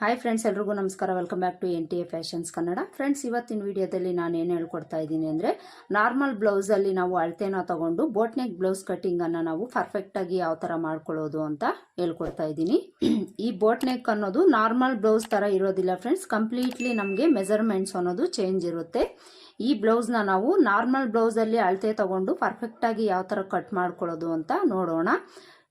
Hi friends ಎಲ್ರಿಗೂ ನಮಸ್ಕಾರ. Welcome back to N T A fashions Kannada friends ಇವತ್ತಿನ ವಿಡಿಯೋದಲ್ಲಿ ನಾನು ಏನು ಹೇಳ್ಕೊಡ್ತಾ ಇದ್ದೀನಿ ಅಂದರೆ ನಾರ್ಮಲ್ ಬ್ಲೌಸಲ್ಲಿ ನಾವು ಅಳತೆನ ತಗೊಂಡು ಬೋಟ್ನೆಕ್ ಬ್ಲೌಸ್ ಕಟ್ಟಿಂಗನ್ನು ನಾವು ಪರ್ಫೆಕ್ಟಾಗಿ ಯಾವ ಥರ ಮಾಡ್ಕೊಳ್ಳೋದು ಅಂತ ಹೇಳ್ಕೊಡ್ತಾ ಇದ್ದೀನಿ. ಈ ಬೋಟ್ನೆಕ್ ಅನ್ನೋದು ನಾರ್ಮಲ್ ಬ್ಲೌಸ್ ಥರ ಇರೋದಿಲ್ಲ ಫ್ರೆಂಡ್ಸ್ ಕಂಪ್ಲೀಟ್ಲಿ ನಮಗೆ ಮೆಜರ್ಮೆಂಟ್ಸ್ ಅನ್ನೋದು ಚೇಂಜ್ ಇರುತ್ತೆ. ಈ ಬ್ಲೌಸ್ನ ನಾವು ನಾರ್ಮಲ್ ಬ್ಲೌಸಲ್ಲಿ ಅಳತೆ ತಗೊಂಡು ಪರ್ಫೆಕ್ಟಾಗಿ ಯಾವ ಥರ ಕಟ್ ಮಾಡ್ಕೊಳ್ಳೋದು ಅಂತ ನೋಡೋಣ.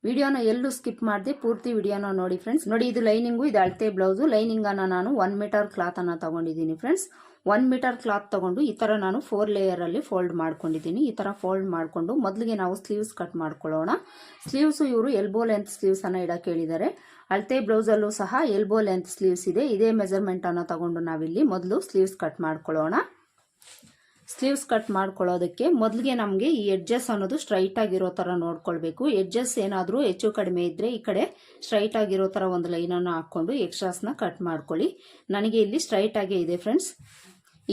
ವಿಡಿಯೋನ ಎಲ್ಲೂ ಸ್ಕಿಪ್ ಮಾಡಿದೆ ಪೂರ್ತಿ ವಿಡಿಯೋನ ನೋಡಿ ಫ್ರೆಂಡ್ಸ್ ನೋಡಿ, ಇದು ಲೈನಿಂಗು, ಇದು ಅಳತೆ ಬ್ಲೌಸು ಲೈನಿಂಗನ್ನು ನಾನು ಒನ್ ಮೀಟರ್ ಕ್ಲಾತನ್ನು ತಗೊಂಡಿದ್ದೀನಿ ಫ್ರೆಂಡ್ಸ್ ಒನ್ ಮೀಟರ್ ಕ್ಲಾತ್ ತಗೊಂಡು ಈ ಥರ ನಾನು ಫೋರ್ ಲೇಯರಲ್ಲಿ ಫೋಲ್ಡ್ ಮಾಡ್ಕೊಂಡಿದ್ದೀನಿ. ಈ ಥರ ಫೋಲ್ಡ್ ಮಾಡಿಕೊಂಡು ಮೊದಲಿಗೆ ನಾವು ಸ್ಲೀವ್ಸ್ ಕಟ್ ಮಾಡ್ಕೊಳ್ಳೋಣ. ಸ್ಲೀವ್ಸು ಇವರು ಎಲ್ಬೋ ಲೆಂತ್ ಸ್ಲೀವ್ಸನ್ನು ಇಡಕ್ಕೆ ಹೇಳಿದ್ದಾರೆ. ಅಳತೆ ಬ್ಲೌಸಲ್ಲೂ ಸಹ ಎಲ್ಬೋ ಲೆಂತ್ ಸ್ಲೀವ್ಸ್ ಇದೆ. ಇದೇ ಮೆಜರ್ಮೆಂಟನ್ನು ತಗೊಂಡು ನಾವಿಲ್ಲಿ ಮೊದಲು ಸ್ಲೀವ್ಸ್ ಕಟ್ ಮಾಡ್ಕೊಳ್ಳೋಣ. ಸ್ಲೀವ್ಸ್ ಕಟ್ ಮಾಡ್ಕೊಳ್ಳೋದಕ್ಕೆ ಮೊದಲಿಗೆ ನಮಗೆ ಈ ಎಡ್ಜಸ್ ಅನ್ನೋದು ಸ್ಟ್ರೈಟ್ ಆಗಿರೋ ಥರ ನೋಡ್ಕೊಳ್ಬೇಕು. ಎಡ್ಜಸ್ ಏನಾದರೂ ಹೆಚ್ಚು ಕಡಿಮೆ ಇದ್ದರೆ ಈ ಕಡೆ ಸ್ಟ್ರೈಟ್ ಆಗಿರೋ ಥರ ಒಂದು ಲೈನನ್ನು ಹಾಕ್ಕೊಂಡು ಎಕ್ಸ್ಟ್ರಾಸ್ನ ಕಟ್ ಮಾಡ್ಕೊಳ್ಳಿ. ನನಗೆ ಇಲ್ಲಿ ಸ್ಟ್ರೈಟ್ ಆಗೇ ಇದೆ ಫ್ರೆಂಡ್ಸ್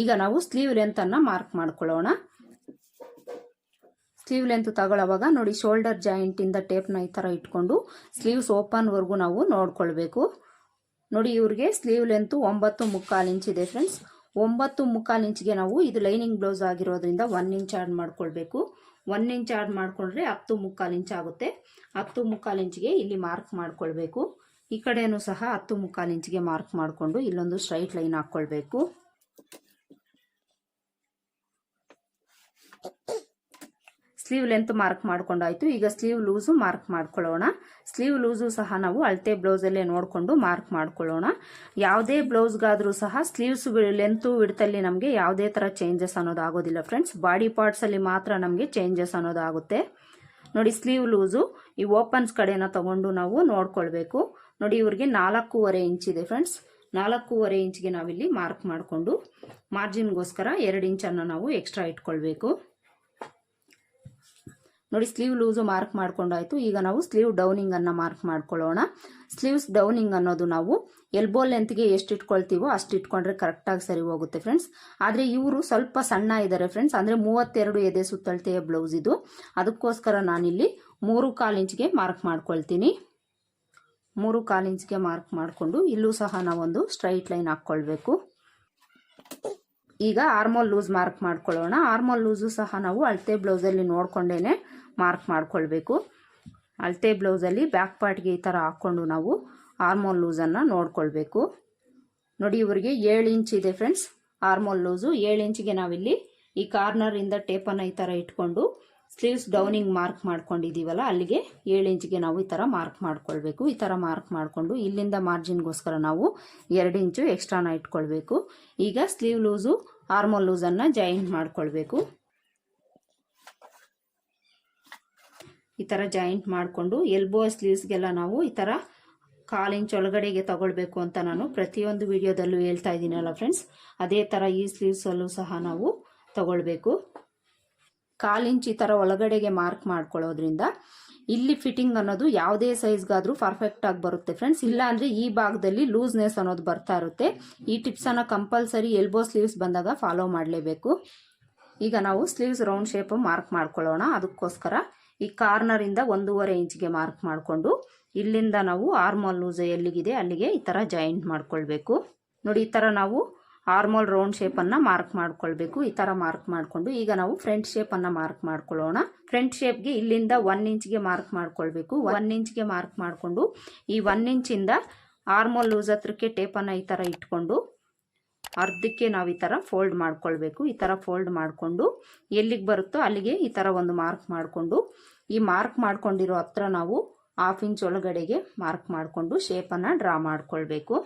ಈಗ ನಾವು ಸ್ಲೀವ್ ಲೆಂತನ್ನು ಮಾರ್ಕ್ ಮಾಡ್ಕೊಳ್ಳೋಣ. ಸ್ಲೀವ್ ಲೆಂತ್ ತಗೊಳ್ಳೋವಾಗ ನೋಡಿ ಶೋಲ್ಡರ್ ಜಾಯಿಂಟಿಂದ ಟೇಪ್ನ ಈ ಥರ ಇಟ್ಕೊಂಡು ಸ್ಲೀವ್ಸ್ ಓಪನ್ವರೆಗೂ ನಾವು ನೋಡ್ಕೊಳ್ಬೇಕು. ನೋಡಿ ಇವ್ರಿಗೆ ಸ್ಲೀವ್ ಲೆಂತು ಒಂಬತ್ತು ಮುಕ್ಕಾಲು ಇಂಚ್ ಇದೆ ಫ್ರೆಂಡ್ಸ್ ಒಂಬತ್ತು ಮುಕ್ಕಾಲು ಇಂಚ್ಗೆ ನಾವು ಇದು ಲೈನಿಂಗ್ ಬ್ಲೌಸ್ ಆಗಿರೋದ್ರಿಂದ ಒನ್ ಇಂಚ್ ಆಡ್ ಮಾಡ್ಕೊಳ್ಬೇಕು. ಒನ್ ಇಂಚ್ ಆಡ್ ಮಾಡಿಕೊಂಡ್ರೆ ಹತ್ತು ಮುಕ್ಕಾಲು ಇಂಚ್ ಆಗುತ್ತೆ. ಹತ್ತು ಮುಕ್ಕಾಲು ಇಂಚ್ಗೆ ಇಲ್ಲಿ ಮಾರ್ಕ್ ಮಾಡ್ಕೊಳ್ಬೇಕು. ಈ ಕಡೆಯೂ ಸಹ ಹತ್ತು ಮುಕ್ಕಾಲು ಇಂಚ್ಗೆ ಮಾರ್ಕ್ ಮಾಡಿಕೊಂಡು ಇಲ್ಲೊಂದು ಸ್ಟ್ರೈಟ್ ಲೈನ್ ಹಾಕ್ಕೊಳ್ಬೇಕು ಸ್ಲೀವ್ ಲೆಂತ್ ಮಾರ್ಕ್ ಮಾಡ್ಕೊಂಡಾಯ್ತು ಈಗ ಸ್ಲೀವ್ ಲೂಸು ಮಾರ್ಕ್ ಮಾಡ್ಕೊಳ್ಳೋಣ. ಸ್ಲೀವ್ ಲೂಸು ಸಹ ನಾವು ಅಳತೆ ಬ್ಲೌಸಲ್ಲೇ ನೋಡಿಕೊಂಡು ಮಾರ್ಕ್ ಮಾಡ್ಕೊಳ್ಳೋಣ. ಯಾವುದೇ ಬ್ಲೌಸ್ಗಾದರೂ ಸಹ ಸ್ಲೀವ್ಸ್ ಲೆಂತು ವಿಡ್ತಲ್ಲಿ ನಮಗೆ ಯಾವುದೇ ಥರ ಚೇಂಜಸ್ ಅನ್ನೋದಾಗೋದಿಲ್ಲ ಫ್ರೆಂಡ್ಸ್ ಬಾಡಿ ಪಾರ್ಟ್ಸಲ್ಲಿ ಮಾತ್ರ ನಮಗೆ ಚೇಂಜಸ್ ಅನ್ನೋದಾಗುತ್ತೆ. ನೋಡಿ ಸ್ಲೀವ್ ಲೂಸು ಈ ಓಪನ್ಸ್ ಕಡೆನ ತಗೊಂಡು ನಾವು ನೋಡ್ಕೊಳ್ಬೇಕು. ನೋಡಿ ಇವ್ರಿಗೆ ನಾಲ್ಕೂವರೆ ಇಂಚ್ ಇದೆ ಫ್ರೆಂಡ್ಸ್ ನಾಲ್ಕೂವರೆ ಇಂಚ್ಗೆ ನಾವಿಲ್ಲಿ ಮಾರ್ಕ್ ಮಾಡಿಕೊಂಡು ಮಾರ್ಜಿನ್ಗೋಸ್ಕರ ಎರಡು ಇಂಚನ್ನು ನಾವು ಎಕ್ಸ್ಟ್ರಾ ಇಟ್ಕೊಳ್ಬೇಕು. ನೋಡಿ ಸ್ಲೀವ್ ಲೂಸು ಮಾರ್ಕ್ ಮಾಡ್ಕೊಂಡಾಯ್ತು. ಈಗ ನಾವು ಸ್ಲೀವ್ ಡೌನಿಂಗ್ ಅನ್ನ ಮಾರ್ಕ್ ಮಾಡ್ಕೊಳ್ಳೋಣ. ಸ್ಲೀವ್ಸ್ ಡೌನಿಂಗ್ ಅನ್ನೋದು ನಾವು ಎಲ್ಬೋ ಲೆಂತ್ಗೆ ಎಷ್ಟು ಇಟ್ಕೊಳ್ತೀವೋ ಅಷ್ಟು ಇಟ್ಕೊಂಡ್ರೆ ಕರೆಕ್ಟಾಗಿ ಸರಿ ಹೋಗುತ್ತೆ ಫ್ರೆಂಡ್ಸ್ ಆದರೆ ಇವರು ಸ್ವಲ್ಪ ಸಣ್ಣ ಇದ್ದಾರೆ ಫ್ರೆಂಡ್ಸ್ ಅಂದರೆ ಮೂವತ್ತೆರಡು ಎದೆ ಸುತ್ತಳತೆಯ ಬ್ಲೌಸ್ ಇದು. ಅದಕ್ಕೋಸ್ಕರ ನಾನಿಲ್ಲಿ ಮೂರು ಕಾಲು ಇಂಚ್ಗೆ ಮಾರ್ಕ್ ಮಾಡ್ಕೊಳ್ತೀನಿ. ಮೂರು ಕಾಲು ಇಂಚ್ಗೆ ಮಾರ್ಕ್ ಮಾಡಿಕೊಂಡು ಇಲ್ಲೂ ಸಹ ನಾವೊಂದು ಸ್ಟ್ರೈಟ್ ಲೈನ್ ಹಾಕ್ಕೊಳ್ಬೇಕು. ಈಗ ಆರ್ಮೋಲ್ ಲೂಸ್ ಮಾರ್ಕ್ ಮಾಡ್ಕೊಳ್ಳೋಣ. ಆರ್ಮೋಲ್ ಲೂಸು ಸಹ ನಾವು ಅಳತೆ ಬ್ಲೌಸಲ್ಲಿ ನೋಡ್ಕೊಂಡೇನೆ ಮಾರ್ಕ್ ಮಾಡಿಕೊಳ್ಬೇಕು. ಅಳತೆ ಬ್ಲೌಸಲ್ಲಿ ಬ್ಯಾಕ್ ಪಾರ್ಟ್ಗೆ ಈ ಥರ ಹಾಕ್ಕೊಂಡು ನಾವು ಆರ್ಮೋಲ್ ಲೂಸನ್ನು ನೋಡ್ಕೊಳ್ಬೇಕು. ನೋಡಿ, ಇವರಿಗೆ ಏಳು ಇಂಚ್ ಇದೆ ಫ್ರೆಂಡ್ಸ್. ಆರ್ಮೋಲ್ ಲೂಸು ಏಳು ಇಂಚಿಗೆ ನಾವಿಲ್ಲಿ ಈ ಕಾರ್ನರಿಂದ ಟೇಪನ್ನು ಈ ಥರ ಇಟ್ಕೊಂಡು ಸ್ಲೀವ್ಸ್ ಡೌನಿಂಗ್ ಮಾರ್ಕ್ ಮಾಡ್ಕೊಂಡಿದ್ದೀವಲ್ಲ, ಅಲ್ಲಿಗೆ ಏಳು ಇಂಚಿಗೆ ನಾವು ಈ ಥರ ಮಾರ್ಕ್ ಮಾಡ್ಕೊಳ್ಬೇಕು. ಈ ಥರ ಮಾರ್ಕ್ ಮಾಡಿಕೊಂಡು ಇಲ್ಲಿಂದ ಮಾರ್ಜಿನ್ಗೋಸ್ಕರ ನಾವು ಎರಡು ಇಂಚು ಎಕ್ಸ್ಟ್ರಾನ ಇಟ್ಕೊಳ್ಬೇಕು. ಈಗ ಸ್ಲೀವ್ ಲೂಸು ಆರ್ಮೋಲ್ ಲೂಸನ್ನು ಜಾಯಿಂಟ್ ಮಾಡ್ಕೊಳ್ಬೇಕು. ಈ ಥರ ಜಾಯಿಂಟ್ ಮಾಡಿಕೊಂಡು ಎಲ್ಬೋ ಸ್ಲೀವ್ಸ್ಗೆಲ್ಲ ನಾವು ಈ ಥರ ಕಾಲು ಇಂಚ್ ಒಳಗಡೆಗೆ ತಗೊಳ್ಬೇಕು ಅಂತ ನಾನು ಪ್ರತಿಯೊಂದು ವಿಡಿಯೋದಲ್ಲೂ ಹೇಳ್ತಾ ಇದ್ದೀನಲ್ಲ ಫ್ರೆಂಡ್ಸ್ ಅದೇ ಥರ ಈ ಸ್ಲೀವ್ಸಲ್ಲೂ ಸಹ ನಾವು ತಗೊಳ್ಬೇಕು. ಕಾಲು ಇಂಚ್ ಈ ಥರ ಒಳಗಡೆಗೆ ಮಾರ್ಕ್ ಮಾಡ್ಕೊಳ್ಳೋದ್ರಿಂದ ಇಲ್ಲಿ ಫಿಟ್ಟಿಂಗ್ ಅನ್ನೋದು ಯಾವುದೇ ಸೈಜ್ಗಾದರೂ ಪರ್ಫೆಕ್ಟ್ ಆಗಿ ಬರುತ್ತೆ ಫ್ರೆಂಡ್ಸ್ ಇಲ್ಲ ಅಂದರೆ ಈ ಭಾಗದಲ್ಲಿ ಲೂಸ್ನೆಸ್ ಅನ್ನೋದು ಬರ್ತಾ ಇರುತ್ತೆ. ಈ ಟಿಪ್ಸನ್ನು ಕಂಪಲ್ಸರಿ ಎಲ್ಬೋ ಸ್ಲೀವ್ಸ್ ಬಂದಾಗ ಫಾಲೋ ಮಾಡಲೇಬೇಕು. ಈಗ ನಾವು ಸ್ಲೀವ್ಸ್ ರೌಂಡ್ ಶೇಪ್ ಮಾರ್ಕ್ ಮಾಡ್ಕೊಳ್ಳೋಣ. ಅದಕ್ಕೋಸ್ಕರ ಈ ಕಾರ್ನರಿಂದ ಒಂದೂವರೆ ಇಂಚ್ಗೆ ಮಾರ್ಕ್ ಮಾಡಿಕೊಂಡು ಇಲ್ಲಿಂದ ನಾವು ಆರ್ಮೋಲ್ ಲೂಸ್ ಎಲ್ಲಿಗಿದೆ ಅಲ್ಲಿಗೆ ಈ ಥರ ಜಾಯಿಂಟ್ ಮಾಡ್ಕೊಳ್ಬೇಕು. ನೋಡಿ, ಈ ಥರ ನಾವು ಆರ್ಮೋಲ್ ರೌಂಡ್ ಶೇಪನ್ನು ಮಾರ್ಕ್ ಮಾಡ್ಕೊಳ್ಬೇಕು. ಈ ಥರ ಮಾರ್ಕ್ ಮಾಡಿಕೊಂಡು ಈಗ ನಾವು ಫ್ರಂಟ್ ಶೇಪನ್ನು ಮಾರ್ಕ್ ಮಾಡ್ಕೊಳ್ಳೋಣ. ಫ್ರಂಟ್ ಶೇಪ್ಗೆ ಇಲ್ಲಿಂದ ಒನ್ ಇಂಚ್ಗೆ ಮಾರ್ಕ್ ಮಾಡ್ಕೊಳ್ಬೇಕು. ಒನ್ ಇಂಚ್ಗೆ ಮಾರ್ಕ್ ಮಾಡಿಕೊಂಡು ಈ ಒನ್ ಇಂಚಿಂದ ಆರ್ಮೋಲ್ ಲೂಸ್ ಹತ್ರಕ್ಕೆ ಟೇಪನ್ನು ಈ ಥರ ಇಟ್ಕೊಂಡು ಅರ್ಧಕ್ಕೆ ನಾವು ಈ ಥರ ಫೋಲ್ಡ್ ಮಾಡ್ಕೊಳ್ಬೇಕು. ಈ ಥರ ಫೋಲ್ಡ್ ಮಾಡಿಕೊಂಡು ಎಲ್ಲಿಗೆ ಬರುತ್ತೋ ಅಲ್ಲಿಗೆ ಈ ಥರ ಒಂದು ಮಾರ್ಕ್ ಮಾಡಿಕೊಂಡು, ಈ ಮಾರ್ಕ್ ಮಾಡ್ಕೊಂಡಿರೋ ಹತ್ರ ನಾವು ಹಾಫ್ ಇಂಚ್ ಒಳಗಡೆಗೆ ಮಾರ್ಕ್ ಮಾಡಿಕೊಂಡು ಶೇಪನ್ನು ಡ್ರಾ ಮಾಡಿಕೊಳ್ಬೇಕು.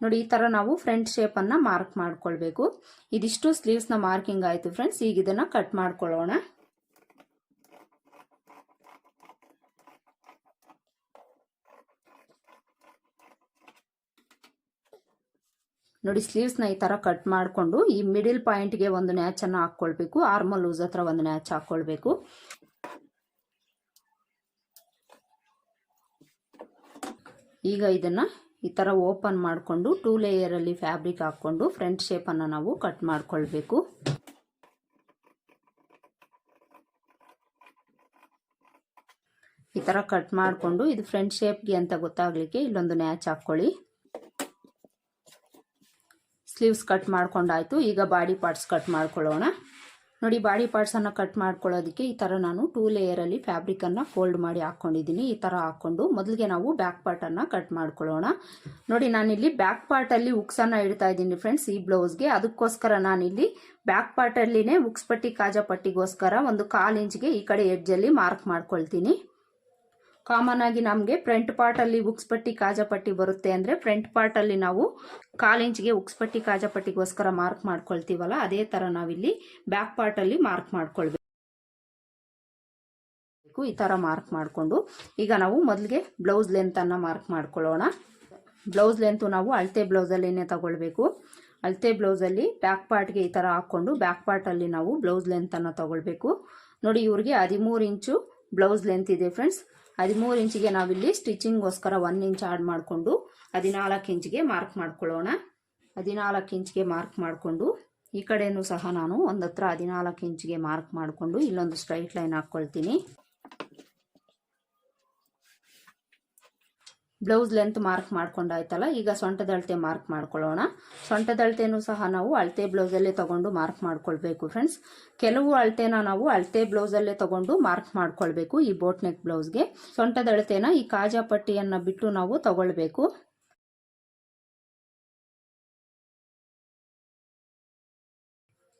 ನೋಡಿ, ಈ ಥರ ನಾವು ಫ್ರಂಟ್ ಶೇಪನ್ನು ಮಾರ್ಕ್ ಮಾಡ್ಕೊಳ್ಬೇಕು. ಇದಿಷ್ಟು ಸ್ಲೀವ್ಸ್ನ ಮಾರ್ಕಿಂಗ್ ಆಯಿತು ಫ್ರೆಂಡ್ಸ್ ಈಗ ಇದನ್ನು ಕಟ್ ಮಾಡ್ಕೊಳ್ಳೋಣ. ನೋಡಿ ಸ್ಲೀವ್ಸ್ನ ಈ ಥರ ಕಟ್ ಮಾಡಿಕೊಂಡು ಈ ಮಿಡಿಲ್ ಪಾಯಿಂಟ್ಗೆ ಒಂದು ನ್ಯಾಚನ್ನು ಹಾಕ್ಕೊಳ್ಬೇಕು. ಆರ್ಮಲ್ ಲೂಸ್ ಹತ್ರ ಒಂದು ನ್ಯಾಚ್ ಹಾಕ್ಕೊಳ್ಬೇಕು. ಈಗ ಇದನ್ನು ಈ ಥರ ಓಪನ್ ಮಾಡಿಕೊಂಡು ಟೂ ಲೇಯರಲ್ಲಿ ಫ್ಯಾಬ್ರಿಕ್ ಹಾಕ್ಕೊಂಡು ಫ್ರಂಟ್ ಶೇಪನ್ನು ನಾವು ಕಟ್ ಮಾಡಿಕೊಳ್ಬೇಕು. ಈ ಥರ ಕಟ್ ಮಾಡಿಕೊಂಡು ಇದು ಫ್ರಂಟ್ ಶೇಪ್ಗೆ ಅಂತ ಗೊತ್ತಾಗಲಿಕ್ಕೆ ಇಲ್ಲೊಂದು ನ್ಯಾಚ್ ಹಾಕ್ಕೊಳ್ಳಿ. ಸ್ಲೀವ್ಸ್ ಕಟ್ ಮಾಡ್ಕೊಂಡಾಯ್ತು. ಈಗ ಬಾಡಿ ಪಾರ್ಟ್ಸ್ ಕಟ್ ಮಾಡ್ಕೊಳ್ಳೋಣ. ನೋಡಿ, ಬಾಡಿ ಪಾರ್ಟ್ಸನ್ನು ಕಟ್ ಮಾಡ್ಕೊಳ್ಳೋದಕ್ಕೆ ಈ ಥರ ನಾನು ಟೂ ಲೇಯರಲ್ಲಿ ಫ್ಯಾಬ್ರಿಕನ್ನು ಫೋಲ್ಡ್ ಮಾಡಿ ಹಾಕ್ಕೊಂಡಿದ್ದೀನಿ ಈ ಥರ ಹಾಕ್ಕೊಂಡು ಮೊದಲಿಗೆ ನಾವು ಬ್ಯಾಕ್ ಪಾರ್ಟನ್ನು ಕಟ್ ಮಾಡ್ಕೊಳ್ಳೋಣ. ನೋಡಿ, ನಾನಿಲ್ಲಿ ಬ್ಯಾಕ್ ಪಾರ್ಟಲ್ಲಿ ಉಕ್ಸನ್ನು ಇಡ್ತಾ ಇದ್ದೀನಿ ಫ್ರೆಂಡ್ಸ್, ಈ ಬ್ಲೌಸ್ಗೆ. ಅದಕ್ಕೋಸ್ಕರ ನಾನಿಲ್ಲಿ ಬ್ಯಾಕ್ ಪಾರ್ಟಲ್ಲಿನೇ ಉಕ್ಸ್ ಪಟ್ಟಿ, ಕಾಜಾ ಪಟ್ಟಿಗೋಸ್ಕರ ಒಂದು ಕಾಲು ಇಂಚ್ಗೆ ಈ ಕಡೆ ಎಡ್ಜಲ್ಲಿ ಮಾರ್ಕ್ ಮಾಡ್ಕೊಳ್ತೀನಿ. ಕಾಮನ್ ಆಗಿ ನಮಗೆ ಫ್ರಂಟ್ ಪಾರ್ಟಲ್ಲಿ ಉಕ್ಸ್ ಪಟ್ಟಿ ಕಾಜಪಟ್ಟಿ ಬರುತ್ತೆ ಅಂದರೆ ಫ್ರಂಟ್ ಪಾರ್ಟಲ್ಲಿ ನಾವು ಕಾಲು ಇಂಚ್ಗೆ ಉಕ್ಸ್ ಪಟ್ಟಿ ಕಾಜಪಟ್ಟಿಗೋಸ್ಕರ ಮಾರ್ಕ್ ಮಾಡ್ಕೊಳ್ತೀವಲ್ಲ, ಅದೇ ಥರ ನಾವಿಲ್ಲಿ ಬ್ಯಾಕ್ ಪಾರ್ಟಲ್ಲಿ ಮಾರ್ಕ್ ಮಾಡ್ಕೊಳ್ಬೇಕು. ಈ ಥರ ಮಾರ್ಕ್ ಮಾಡಿಕೊಂಡು ಈಗ ನಾವು ಮೊದಲಿಗೆ ಬ್ಲೌಸ್ ಲೆಂತನ್ನು ಮಾರ್ಕ್ ಮಾಡ್ಕೊಳ್ಳೋಣ. ಬ್ಲೌಸ್ ಲೆಂತು ನಾವು ಅಳತೆ ಬ್ಲೌಸಲ್ಲೇನೆ ತಗೊಳ್ಬೇಕು. ಅಳತೆ ಬ್ಲೌಸಲ್ಲಿ ಬ್ಯಾಕ್ ಪಾರ್ಟ್ಗೆ ಈ ಥರ ಹಾಕ್ಕೊಂಡು ಬ್ಯಾಕ್ ಪಾರ್ಟಲ್ಲಿ ನಾವು ಬ್ಲೌಸ್ ಲೆಂತನ್ನು ತಗೊಳ್ಬೇಕು. ನೋಡಿ ಇವ್ರಿಗೆ ಹದಿಮೂರು ಇಂಚು ಬ್ಲೌಸ್ ಲೆಂತ್ ಇದೆ ಫ್ರೆಂಡ್ಸ್ ಹದಿಮೂರು ಇಂಚಿಗೆ ನಾವಿಲ್ಲಿ ಸ್ಟಿಚಿಂಗ್ಗೋಸ್ಕರ ಒನ್ ಇಂಚ್ ಆಡ್ ಮಾಡಿಕೊಂಡು ಹದಿನಾಲ್ಕು ಇಂಚಿಗೆ ಮಾರ್ಕ್ ಮಾಡ್ಕೊಳ್ಳೋಣ. ಹದಿನಾಲ್ಕು ಇಂಚಿಗೆ ಮಾರ್ಕ್ ಮಾಡಿಕೊಂಡು ಈ ಕಡೆಯೂ ಸಹ ನಾನು ಒಂದತ್ರ ಹದಿನಾಲ್ಕು ಇಂಚಿಗೆ ಮಾರ್ಕ್ ಮಾಡಿಕೊಂಡು ಇಲ್ಲೊಂದು ಸ್ಟ್ರೈಟ್ ಲೈನ್ ಹಾಕ್ಕೊಳ್ತೀನಿ. ಬ್ಲೌಸ್ ಲೆಂತ್ ಮಾರ್ಕ್ ಮಾಡ್ಕೊಂಡಾಯ್ತಲ್ಲ, ಈಗ ಸೊಂಟದ ಅಳತೆ ಮಾರ್ಕ್ ಮಾಡ್ಕೊಳ್ಳೋಣ. ಸೊಂಟದ ಅಳತೆನೂ ಸಹ ನಾವು ಅಳತೆ ಬ್ಲೌಸಲ್ಲೇ ತಗೊಂಡು ಮಾರ್ಕ್ ಮಾಡ್ಕೊಳ್ಬೇಕು ಫ್ರೆಂಡ್ಸ್ ಕೆಲವು ಅಳತೆನ ನಾವು ಅಳತೆ ಬ್ಲೌಸಲ್ಲೇ ತಗೊಂಡು ಮಾರ್ಕ್ ಮಾಡ್ಕೊಳ್ಬೇಕು ಈ ಬೋಟ್ ನೆಕ್ ಬ್ಲೌಸ್ಗೆ. ಸೊಂಟದ ಅಳತೆನ ಈ ಕಾಜಾ ಪಟ್ಟಿಯನ್ನು ಬಿಟ್ಟು ನಾವು ತಗೊಳ್ಬೇಕು.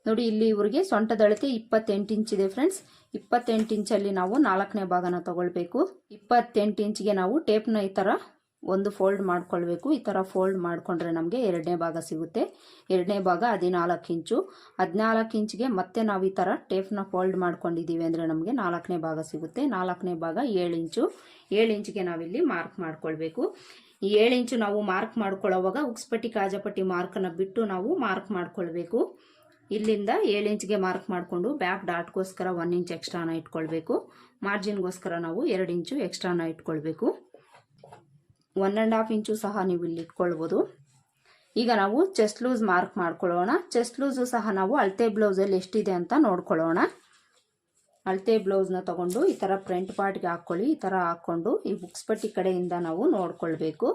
ನೋಡಿ, ಇಲ್ಲಿ ಇವ್ರಿಗೆ ಸೊಂಟದ ಅಳತೆ ಇಪ್ಪತ್ತೆಂಟು ಇಂಚ್ ಇದೆ ಫ್ರೆಂಡ್ಸ್. ಇಪ್ಪತ್ತೆಂಟು ಇಂಚಲ್ಲಿ ನಾವು ನಾಲ್ಕನೇ ಭಾಗನ ತಗೊಳ್ಬೇಕು. ಇಪ್ಪತ್ತೆಂಟು ಇಂಚ್ಗೆ ನಾವು ಟೇಪ್ನ ಈ ಥರ ಒಂದು ಫೋಲ್ಡ್ ಮಾಡ್ಕೊಳ್ಬೇಕು. ಈ ಥರ ಫೋಲ್ಡ್ ಮಾಡಿಕೊಂಡ್ರೆ ನಮಗೆ ಎರಡನೇ ಭಾಗ ಸಿಗುತ್ತೆ. ಎರಡನೇ ಭಾಗ ಹದಿನಾಲ್ಕು ಇಂಚು. ಹದಿನಾಲ್ಕು ಇಂಚ್ಗೆ ಮತ್ತೆ ನಾವು ಈ ಥರ ಟೇಪ್ನ ಫೋಲ್ಡ್ ಮಾಡ್ಕೊಂಡಿದ್ದೀವಿ ಅಂದರೆ ನಮಗೆ ನಾಲ್ಕನೇ ಭಾಗ ಸಿಗುತ್ತೆ. ನಾಲ್ಕನೇ ಭಾಗ ಏಳು ಇಂಚು. ಏಳು ಇಂಚಿಗೆ ನಾವಿಲ್ಲಿ ಮಾರ್ಕ್ ಮಾಡ್ಕೊಳ್ಬೇಕು. ಏಳು ಇಂಚು ನಾವು ಮಾರ್ಕ್ ಮಾಡ್ಕೊಳ್ಳೋವಾಗ ಉಕ್ಸ್ಪಟ್ಟಿ ಕಾಜಪಟ್ಟಿ ಮಾರ್ಕನ್ನು ಬಿಟ್ಟು ನಾವು ಮಾರ್ಕ್ ಮಾಡ್ಕೊಳ್ಬೇಕು. ಇಲ್ಲಿಂದ ಏಳು ಇಂಚ್ಗೆ ಮಾರ್ಕ್ ಮಾಡಿಕೊಂಡು ಬ್ಯಾಕ್ ಡಾಟ್ಗೋಸ್ಕರ ಒನ್ ಇಂಚ್ ಎಕ್ಸ್ಟ್ರಾನ ಇಟ್ಕೊಳ್ಬೇಕು. ಮಾರ್ಜಿನ್ಗೋಸ್ಕರ ನಾವು ಎರಡು ಇಂಚು ಎಕ್ಸ್ಟ್ರಾನ ಇಟ್ಕೊಳ್ಬೇಕು. ಒನ್ ಆ್ಯಂಡ್ ಹಾಫ್ ಇಂಚು ಸಹ ನೀವು ಇಲ್ಲಿ ಇಟ್ಕೊಳ್ಬೋದು. ಈಗ ನಾವು ಚೆಸ್ಟ್ ಲೂಸ್ ಮಾರ್ಕ್ ಮಾಡ್ಕೊಳ್ಳೋಣ. ಚೆಸ್ಟ್ ಲೂಸು ಸಹ ನಾವು ಅಳತೆ ಬ್ಲೌಸಲ್ಲಿ ಎಷ್ಟಿದೆ ಅಂತ ನೋಡ್ಕೊಳ್ಳೋಣ. ಅಳತೆ ಬ್ಲೌಸ್ನ ತಗೊಂಡು ಈ ಥರ ಫ್ರಂಟ್ ಪಾರ್ಟ್ಗೆ ಹಾಕ್ಕೊಳ್ಳಿ. ಈ ಥರ ಹಾಕ್ಕೊಂಡು ಈ ಬುಕ್ಸ್ ಪಟ್ಟಿ ಕಡೆಯಿಂದ ನಾವು ನೋಡ್ಕೊಳ್ಬೇಕು.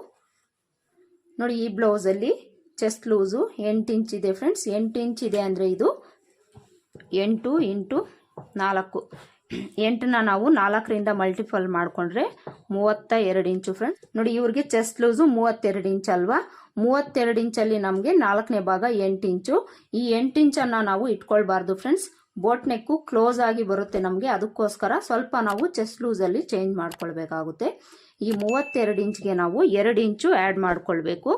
ನೋಡಿ ಈ ಬ್ಲೌಸಲ್ಲಿ ಚೆಸ್ಟ್ ಲೂಸು ಎಂಟು ಇಂಚ್ ಇದೆ ಫ್ರೆಂಡ್ಸ್ ಎಂಟು ಇಂಚ್ ಇದೆ ಅಂದರೆ ಇದು ಎಂಟು ಇಂಟು ನಾಲ್ಕು. ಎಂಟನ್ನ ನಾವು ನಾಲ್ಕರಿಂದ ಮಲ್ಟಿಪಲ್ ಮಾಡಿಕೊಂಡ್ರೆ ಮೂವತ್ತ ಎರಡು ಇಂಚು ಫ್ರೆಂಡ್ಸ್ ನೋಡಿ, ಇವ್ರಿಗೆ ಚೆಸ್ಟ್ ಲೂಸು ಮೂವತ್ತೆರಡು ಇಂಚ್ ಅಲ್ವಾ? ಮೂವತ್ತೆರಡು ಇಂಚಲ್ಲಿ ನಮಗೆ ನಾಲ್ಕನೇ ಭಾಗ ಎಂಟು ಇಂಚು ಈ ಎಂಟು ಇಂಚನ್ನು ನಾವು ಇಟ್ಕೊಳ್ಬಾರ್ದು ಫ್ರೆಂಡ್ಸ್ ಬೋಟ್ ನೆಕ್ಕು ಕ್ಲೋಸ್ ಆಗಿ ಬರುತ್ತೆ ನಮಗೆ. ಅದಕ್ಕೋಸ್ಕರ ಸ್ವಲ್ಪ ನಾವು ಚೆಸ್ಟ್ ಲೂಸಲ್ಲಿ ಚೇಂಜ್ ಮಾಡ್ಕೊಳ್ಬೇಕಾಗುತ್ತೆ. ಈ ಮೂವತ್ತೆರಡು ಇಂಚ್ಗೆ ನಾವು ಎರಡು ಇಂಚು ಆ್ಯಡ್ ಮಾಡ್ಕೊಳ್ಬೇಕು.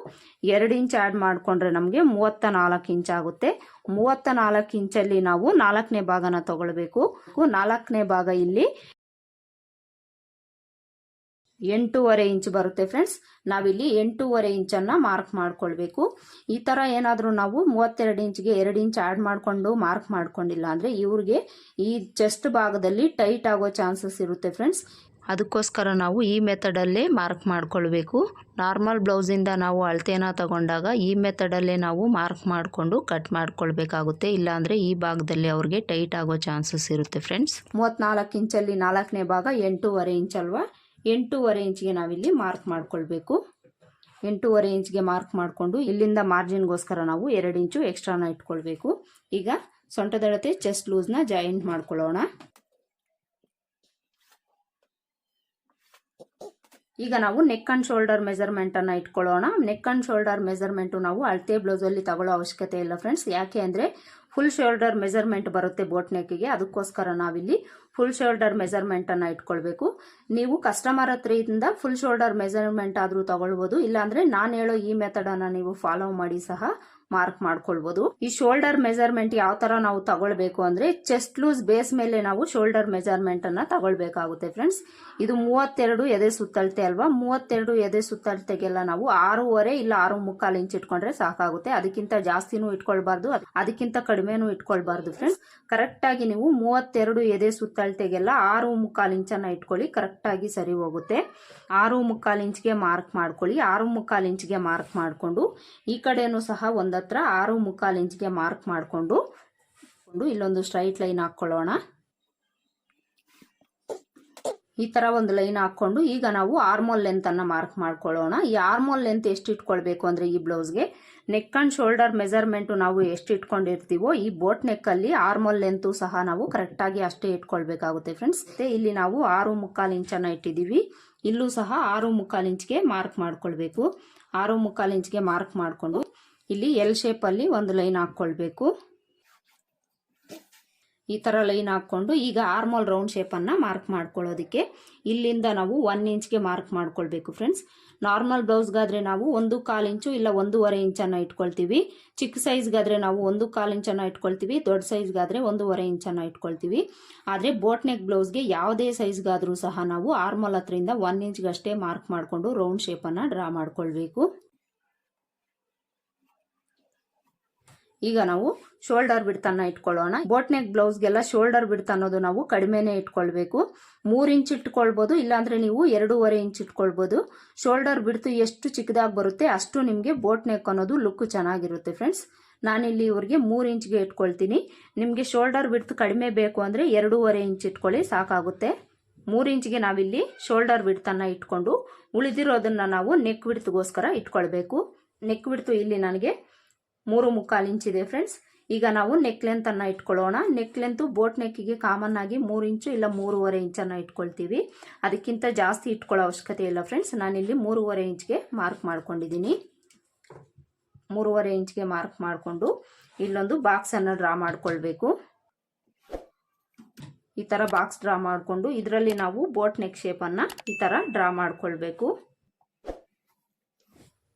ಎರಡು ಇಂಚ್ ಆ್ಯಡ್ ಮಾಡಿಕೊಂಡ್ರೆ ನಮಗೆ ಮೂವತ್ತ ನಾಲ್ಕು ಇಂಚ್ ಆಗುತ್ತೆ. ಮೂವತ್ತ ನಾಲ್ಕು ಇಂಚಲ್ಲಿ ನಾವು ನಾಲ್ಕನೇ ಭಾಗನ ತಗೊಳ್ಬೇಕು. ನಾಲ್ಕನೇ ಭಾಗ ಇಲ್ಲಿ ಎಂಟೂವರೆ ಇಂಚ್ ಬರುತ್ತೆ ಫ್ರೆಂಡ್ಸ್ ನಾವಿಲ್ಲಿ ಎಂಟೂವರೆ ಇಂಚನ್ನು ಮಾರ್ಕ್ ಮಾಡ್ಕೊಳ್ಬೇಕು. ಈ ಥರ ಏನಾದರೂ ನಾವು ಮೂವತ್ತೆರಡು ಇಂಚ್ಗೆ ಎರಡು ಇಂಚ್ ಆ್ಯಡ್ ಮಾಡಿಕೊಂಡು ಮಾರ್ಕ್ ಮಾಡ್ಕೊಂಡಿಲ್ಲ ಅಂದರೆ ಇವ್ರಿಗೆ ಈ ಚೆಸ್ಟ್ ಭಾಗದಲ್ಲಿ ಟೈಟ್ ಆಗೋ ಚಾನ್ಸಸ್ ಇರುತ್ತೆ ಫ್ರೆಂಡ್ಸ್ ಅದಕ್ಕೋಸ್ಕರ ನಾವು ಈ ಮೆಥಡಲ್ಲೇ ಮಾರ್ಕ್ ಮಾಡಿಕೊಳ್ಬೇಕು. ನಾರ್ಮಲ್ ಬ್ಲೌಸಿಂದ ನಾವು ಅಳತೆನ ತಗೊಂಡಾಗ ಈ ಮೆಥಡಲ್ಲೇ ನಾವು ಮಾರ್ಕ್ ಮಾಡಿಕೊಂಡು ಕಟ್ ಮಾಡ್ಕೊಳ್ಬೇಕಾಗುತ್ತೆ. ಇಲ್ಲಾಂದರೆ ಈ ಭಾಗದಲ್ಲಿ ಅವ್ರಿಗೆ ಟೈಟ್ ಆಗೋ ಚಾನ್ಸಸ್ ಇರುತ್ತೆ ಫ್ರೆಂಡ್ಸ್. ಮೂವತ್ತ್ನಾಲ್ಕು ಇಂಚಲ್ಲಿ ನಾಲ್ಕನೇ ಭಾಗ ಎಂಟೂವರೆ ಇಂಚ್ ಅಲ್ವಾ? ಎಂಟೂವರೆ ಇಂಚ್ಗೆ ನಾವಿಲ್ಲಿ ಮಾರ್ಕ್ ಮಾಡ್ಕೊಳ್ಬೇಕು. ಎಂಟೂವರೆ ಇಂಚ್ಗೆ ಮಾರ್ಕ್ ಮಾಡಿಕೊಂಡು ಇಲ್ಲಿಂದ ಮಾರ್ಜಿನ್ಗೋಸ್ಕರ ನಾವು ಎರಡು ಇಂಚು ಎಕ್ಸ್ಟ್ರಾನ ಇಟ್ಕೊಳ್ಬೇಕು. ಈಗ ಸೊಂಟದಳತೆ ಚೆಸ್ಟ್ ಲೂಸ್ನ ಜಾಯಿಂಟ್ ಮಾಡ್ಕೊಳ್ಳೋಣ. ಈಗ ನಾವು ನೆಕ್ ಅಂಡ್ ಶೋಲ್ಡರ್ ಮೆಸರ್ಮೆಂಟನ್ನು ಇಟ್ಕೊಳ್ಳೋಣ. ನೆಕ್ ಅಂಡ್ ಶೋಲ್ಡರ್ ಮೆಸರ್ಮೆಂಟು ನಾವು ಅಳತೆ ಬ್ಲೌಸಲ್ಲಿ ತಗೊಳ್ಳೋ ಅವಶ್ಯಕತೆ ಇಲ್ಲ ಫ್ರೆಂಡ್ಸ್ ಯಾಕೆ ಅಂದರೆ ಫುಲ್ ಶೋಲ್ಡರ್ ಮೆಸರ್ಮೆಂಟ್ ಬರುತ್ತೆ ಬೋಟ್ ನೆಕ್ಕಿಗೆ ಅದಕ್ಕೋಸ್ಕರ ನಾವಿಲ್ಲಿ ಫುಲ್ ಶೋಲ್ಡರ್ ಮೆಸರ್ಮೆಂಟನ್ನು ಇಟ್ಕೊಳ್ಬೇಕು. ನೀವು ಕಸ್ಟಮರ್ ಹತ್ರದಿಂದ ಫುಲ್ ಶೋಲ್ಡರ್ ಮೆಸರ್ಮೆಂಟ್ ಆದರೂ ತಗೊಳ್ಬೋದು. ಇಲ್ಲಾಂದರೆ ನಾನು ಹೇಳೋ ಈ ಮೆಥಡನ್ನು ನೀವು ಫಾಲೋ ಮಾಡಿ ಸಹ ಮಾರ್ಕ್ ಮಾಡ್ಕೊಳ್ಬಹುದು ಈ ಶೋಲ್ಡರ್ ಮೆಜರ್ಮೆಂಟ್ ಯಾವ ತರ ನಾವು ತಗೊಳ್ಬೇಕು ಅಂದ್ರೆ ಚೆಸ್ಟ್ ಲೂಸ್ ಬೇಸ್ ಮೇಲೆ ನಾವು ಶೋಲ್ಡರ್ ಮೆಜರ್ಮೆಂಟ್ ಅನ್ನ ತಗೊಳ್ಬೇಕಾಗುತ್ತೆ ಫ್ರೆಂಡ್ಸ್. ಇದು ಮೂವತ್ತೆರಡು ಎದೆ ಸುತ್ತಳತೆ ಅಲ್ವಾ? ಮೂವತ್ತೆರಡು ಎದೆ ಸುತ್ತಳತೆಗೆಲ್ಲ ನಾವು ಆರೂವರೆ ಇಲ್ಲ ಆರು ಮುಕ್ಕಾಲು ಇಂಚ್ ಇಟ್ಕೊಂಡ್ರೆ ಸಾಕಾಗುತ್ತೆ. ಅದಕ್ಕಿಂತ ಜಾಸ್ತಿನೂ ಇಟ್ಕೊಳ್ಬಾರ್ದು. ಅದಕ್ಕಿಂತ ಕಡಿಮೆನೂ ಇಟ್ಕೊಳ್ಬಾರ್ದು ಫ್ರೆಂಡ್ಸ್. ಕರೆಕ್ಟ್ ಆಗಿ ನೀವು ಮೂವತ್ತೆರಡು ಎದೆ ಸುತ್ತಳತೆಗೆಲ್ಲ ಆರು ಮುಕ್ಕಾಲು ಇಂಚನ್ನ ಇಟ್ಕೊಳ್ಳಿ. ಕರೆಕ್ಟ್ ಆಗಿ ಸರಿ ಹೋಗುತ್ತೆ. ಆರು ಮುಕ್ಕಾಲು ಇಂಚ್ಗೆ ಮಾರ್ಕ್ ಮಾಡ್ಕೊಳ್ಳಿ. ಆರು ಮುಕ್ಕಾಲು ಇಂಚ್ಗೆ ಮಾರ್ಕ್ ಮಾಡಿಕೊಂಡು ಈ ಕಡೆನೂ ಸಹ ಒಂದತ್ರ ಆರು ಮುಕ್ಕಾಲು ಇಂಚ್ಗೆ ಮಾರ್ಕ್ ಮಾಡಿಕೊಂಡು ಇಲ್ಲೊಂದು ಸ್ಟ್ರೈಟ್ ಲೈನ್ ಹಾಕ್ಕೊಳ್ಳೋಣ. ಈ ತರ ಒಂದು ಲೈನ್ ಹಾಕೊಂಡು ಈಗ ನಾವು ಆರ್ಮೋಲ್ ಲೆಂತ್ ಅನ್ನ ಮಾರ್ಕ್ ಮಾಡ್ಕೊಳ್ಳೋಣ. ಈ ಆರ್ಮೋಲ್ ಲೆಂತ್ ಎಷ್ಟು ಇಟ್ಕೊಳ್ಬೇಕು ಅಂದ್ರೆ ಈ ಬ್ಲೌಸ್ಗೆ ನೆಕ್ ಅಂಡ್ ಶೋಲ್ಡರ್ ಮೆಜರ್ಮೆಂಟ್ ನಾವು ಎಷ್ಟು ಇಟ್ಕೊಂಡಿರ್ತೀವೋ ಈ ಬೋಟ್ ನೆಕ್ಕಲ್ಲಿ ಆರ್ಮೋಲ್ ಲೆಂತು ಸಹ ನಾವು ಕರೆಕ್ಟಾಗಿ ಅಷ್ಟೇ ಇಟ್ಕೊಳ್ಬೇಕಾಗುತ್ತೆ ಫ್ರೆಂಡ್ಸ್ ಮತ್ತು ಇಲ್ಲಿ ನಾವು ಆರು ಮುಕ್ಕಾಲು ಇಂಚನ್ನ ಇಟ್ಟಿದ್ದೀವಿ. ಇಲ್ಲೂ ಸಹ ಆರು ಮುಕ್ಕಾಲು ಇಂಚ್ಗೆ ಮಾರ್ಕ್ ಮಾಡ್ಕೊಳ್ಬೇಕು. ಆರು ಮುಕ್ಕಾಲು ಇಂಚ್ಗೆ ಮಾರ್ಕ್ ಮಾಡಿಕೊಂಡು ಇಲ್ಲಿ ಎಲ್ ಶೇಪ್ ಅಲ್ಲಿ ಒಂದು ಲೈನ್ ಹಾಕ್ಕೊಳ್ಬೇಕು. ಈ ತರ ಲೈನ್ ಹಾಕೊಂಡು ಈಗ ಆರ್ಮೋಲ್ ರೌಂಡ್ ಶೇಪನ್ನು ಮಾರ್ಕ್ ಮಾಡ್ಕೊಳ್ಳೋದಕ್ಕೆ ಇಲ್ಲಿಂದ ನಾವು ಒನ್ ಇಂಚ್ಗೆ ಮಾರ್ಕ್ ಮಾಡ್ಕೊಳ್ಬೇಕು ಫ್ರೆಂಡ್ಸ್ ನಾರ್ಮಲ್ ಬ್ಲೌಸ್ಗಾದರೆ ನಾವು ಒಂದು ಕಾಲು ಇಂಚು ಇಲ್ಲ ಒಂದೂವರೆ ಇಂಚನ್ನು ಇಟ್ಕೊಳ್ತೀವಿ. ಚಿಕ್ಕ ಸೈಜ್ಗಾದರೆ ನಾವು ಒಂದು ಕಾಲು ಇಂಚನ್ನ ಇಟ್ಕೊಳ್ತೀವಿ. ದೊಡ್ಡ ಸೈಜ್ಗಾದರೆ ಒಂದೂವರೆ ಇಂಚನ್ನು ಇಟ್ಕೊಳ್ತೀವಿ. ಆದರೆ ಬೋಟ್ ನೆಕ್ ಬ್ಲೌಸ್ಗೆ ಯಾವುದೇ ಸೈಜ್ಗಾದರೂ ಸಹ ನಾವು ಆರ್ಮೋಲ್ ಹತ್ರದಿಂದ ಒನ್ ಇಂಚ್ಗಷ್ಟೇ ಮಾರ್ಕ್ ಮಾಡಿಕೊಂಡು ರೌಂಡ್ ಶೇಪನ್ನು ಡ್ರಾ ಮಾಡ್ಕೊಳ್ಬೇಕು. ಈಗ ನಾವು ಶೋಲ್ಡರ್ ಬಿಡ್ತನ್ನ ಇಟ್ಕೊಳ್ಳೋಣ. ಬೋಟ್ ನೆಕ್ ಬ್ಲೌಸ್ಗೆಲ್ಲ ಶೋಲ್ಡರ್ ಬಿಡ್ತ ಅನ್ನೋದು ನಾವು ಕಡಿಮೆನೆ ಇಟ್ಕೊಳ್ಬೇಕು. ಮೂರ್ ಇಂಚ್ ಇಟ್ಕೊಳ್ಬೋದು, ಇಲ್ಲಾಂದ್ರೆ ನೀವು ಎರಡೂವರೆ ಇಂಚ್ ಇಟ್ಕೊಳ್ಬೋದು. ಶೋಲ್ಡರ್ ಬಿಡ್ತು ಎಷ್ಟು ಚಿಕ್ಕದಾಗಿ ಬರುತ್ತೆ ಅಷ್ಟು ನಿಮಗೆ ಬೋಟ್ ನೆಕ್ ಅನ್ನೋದು ಲುಕ್ ಚೆನ್ನಾಗಿರುತ್ತೆ ಫ್ರೆಂಡ್ಸ್ ನಾನಿಲ್ಲಿ ಇವ್ರಿಗೆ ಮೂರು ಇಂಚ್ಗೆ ಇಟ್ಕೊಳ್ತೀನಿ. ನಿಮಗೆ ಶೋಲ್ಡರ್ ಬಿಡ್ತು ಕಡಿಮೆ ಬೇಕು ಅಂದರೆ ಎರಡೂವರೆ ಇಂಚ್ ಇಟ್ಕೊಳ್ಳಿ, ಸಾಕಾಗುತ್ತೆ. ಮೂರು ಇಂಚ್ಗೆ ನಾವಿಲ್ಲಿ ಶೋಲ್ಡರ್ ಬಿಡ್ತನ್ನ ಇಟ್ಕೊಂಡು ಉಳಿದಿರೋದನ್ನ ನಾವು ನೆಕ್ ಬಿಡ್ತಗೋಸ್ಕರ ಇಟ್ಕೊಳ್ಬೇಕು. ನೆಕ್ ಬಿಡ್ತು ಇಲ್ಲಿ ನನಗೆ ಮೂರು ಮುಕ್ಕಾಲು ಇಂಚ್ ಇದೆ ಫ್ರೆಂಡ್ಸ್ ಈಗ ನಾವು ನೆಕ್ ಲೆಂತ್ ಅನ್ನ ಇಟ್ಕೊಳ್ಳೋಣ. ನೆಕ್ ಲೆಂತು ಬೋಟ್ ನೆಕ್ಕಿಗೆ ಕಾಮನ್ ಆಗಿ ಮೂರು ಇಂಚು ಇಲ್ಲ ಮೂರುವರೆ ಇಂಚನ್ನ ಇಟ್ಕೊಳ್ತೀವಿ. ಅದಕ್ಕಿಂತ ಜಾಸ್ತಿ ಇಟ್ಕೊಳ್ಳೋ ಅವಶ್ಯಕತೆ ಇಲ್ಲ ಫ್ರೆಂಡ್ಸ್ ನಾನಿಲ್ಲಿ ಮೂರುವರೆ ಇಂಚ್ಗೆ ಮಾರ್ಕ್ ಮಾಡ್ಕೊಂಡಿದ್ದೀನಿ. ಮೂರುವರೆ ಇಂಚ್ಗೆ ಮಾರ್ಕ್ ಮಾಡಿಕೊಂಡು ಇಲ್ಲೊಂದು ಬಾಕ್ಸ್ ಅನ್ನ ಡ್ರಾ ಮಾಡ್ಕೊಳ್ಬೇಕು. ಈ ತರ ಬಾಕ್ಸ್ ಡ್ರಾ ಮಾಡಿಕೊಂಡು ಇದರಲ್ಲಿ ನಾವು ಬೋಟ್ ನೆಕ್ ಶೇಪನ್ನು ಈ ತರ ಡ್ರಾ ಮಾಡ್ಕೊಳ್ಬೇಕು.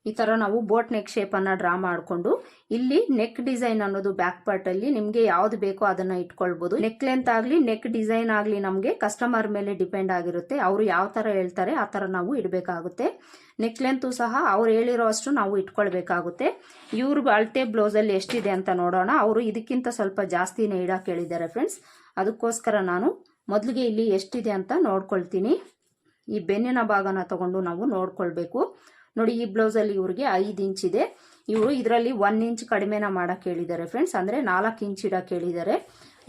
ಈ ತರ ನಾವು ಬೋಟ್ ನೆಕ್ ಶೇಪನ್ನು ಡ್ರಾ ಮಾಡಿಕೊಂಡು ಇಲ್ಲಿ ನೆಕ್ ಡಿಸೈನ್ ಅನ್ನೋದು ಬ್ಯಾಕ್ ಪಾರ್ಟ್ ಅಲ್ಲಿ ನಿಮ್ಗೆ ಯಾವ್ದು ಬೇಕೋ ಅದನ್ನ ಇಟ್ಕೊಳ್ಬೋದು. ನೆಕ್ ಲೆಂತ್ ಆಗಲಿ ನೆಕ್ ಡಿಸೈನ್ ಆಗಲಿ ನಮಗೆ ಕಸ್ಟಮರ್ ಮೇಲೆ ಡಿಪೆಂಡ್ ಆಗಿರುತ್ತೆ. ಅವರು ಯಾವ ತರ ಹೇಳ್ತಾರೆ ಆ ತರ ನಾವು ಇಡಬೇಕಾಗುತ್ತೆ. ನೆಕ್ ಲೆಂತು ಸಹ ಅವ್ರು ಹೇಳಿರೋ ಅಷ್ಟು ನಾವು ಇಟ್ಕೊಳ್ಬೇಕಾಗುತ್ತೆ. ಇವ್ರ ಅಳತೆ ಬ್ಲೌಸಲ್ಲಿ ಎಷ್ಟಿದೆ ಅಂತ ನೋಡೋಣ. ಅವರು ಇದಕ್ಕಿಂತ ಸ್ವಲ್ಪ ಜಾಸ್ತಿನೇ ಇಡಕ್ಕೆ ಹೇಳಿದ್ದಾರೆ ಫ್ರೆಂಡ್ಸ್ ಅದಕ್ಕೋಸ್ಕರ ನಾನು ಮೊದಲಿಗೆ ಇಲ್ಲಿ ಎಷ್ಟಿದೆ ಅಂತ ನೋಡ್ಕೊಳ್ತೀನಿ. ಈ ಬೆನ್ನಿನ ಭಾಗನ ತಗೊಂಡು ನಾವು ನೋಡ್ಕೊಳ್ಬೇಕು. ನೋಡಿ, ಈ ಬ್ಲೌಸಲ್ಲಿ ಇವ್ರಿಗೆ ಐದು ಇಂಚ್ ಇದೆ. ಇವರು ಇದರಲ್ಲಿ ಒನ್ ಇಂಚ್ ಕಡಿಮೆನ ಮಾಡಕ್ಕೆ ಹೇಳಿದ್ದಾರೆ ಫ್ರೆಂಡ್ಸ್ ಅಂದರೆ ನಾಲ್ಕು ಇಂಚ್ ಇಡಕ್ಕೆ ಹೇಳಿದ್ದಾರೆ.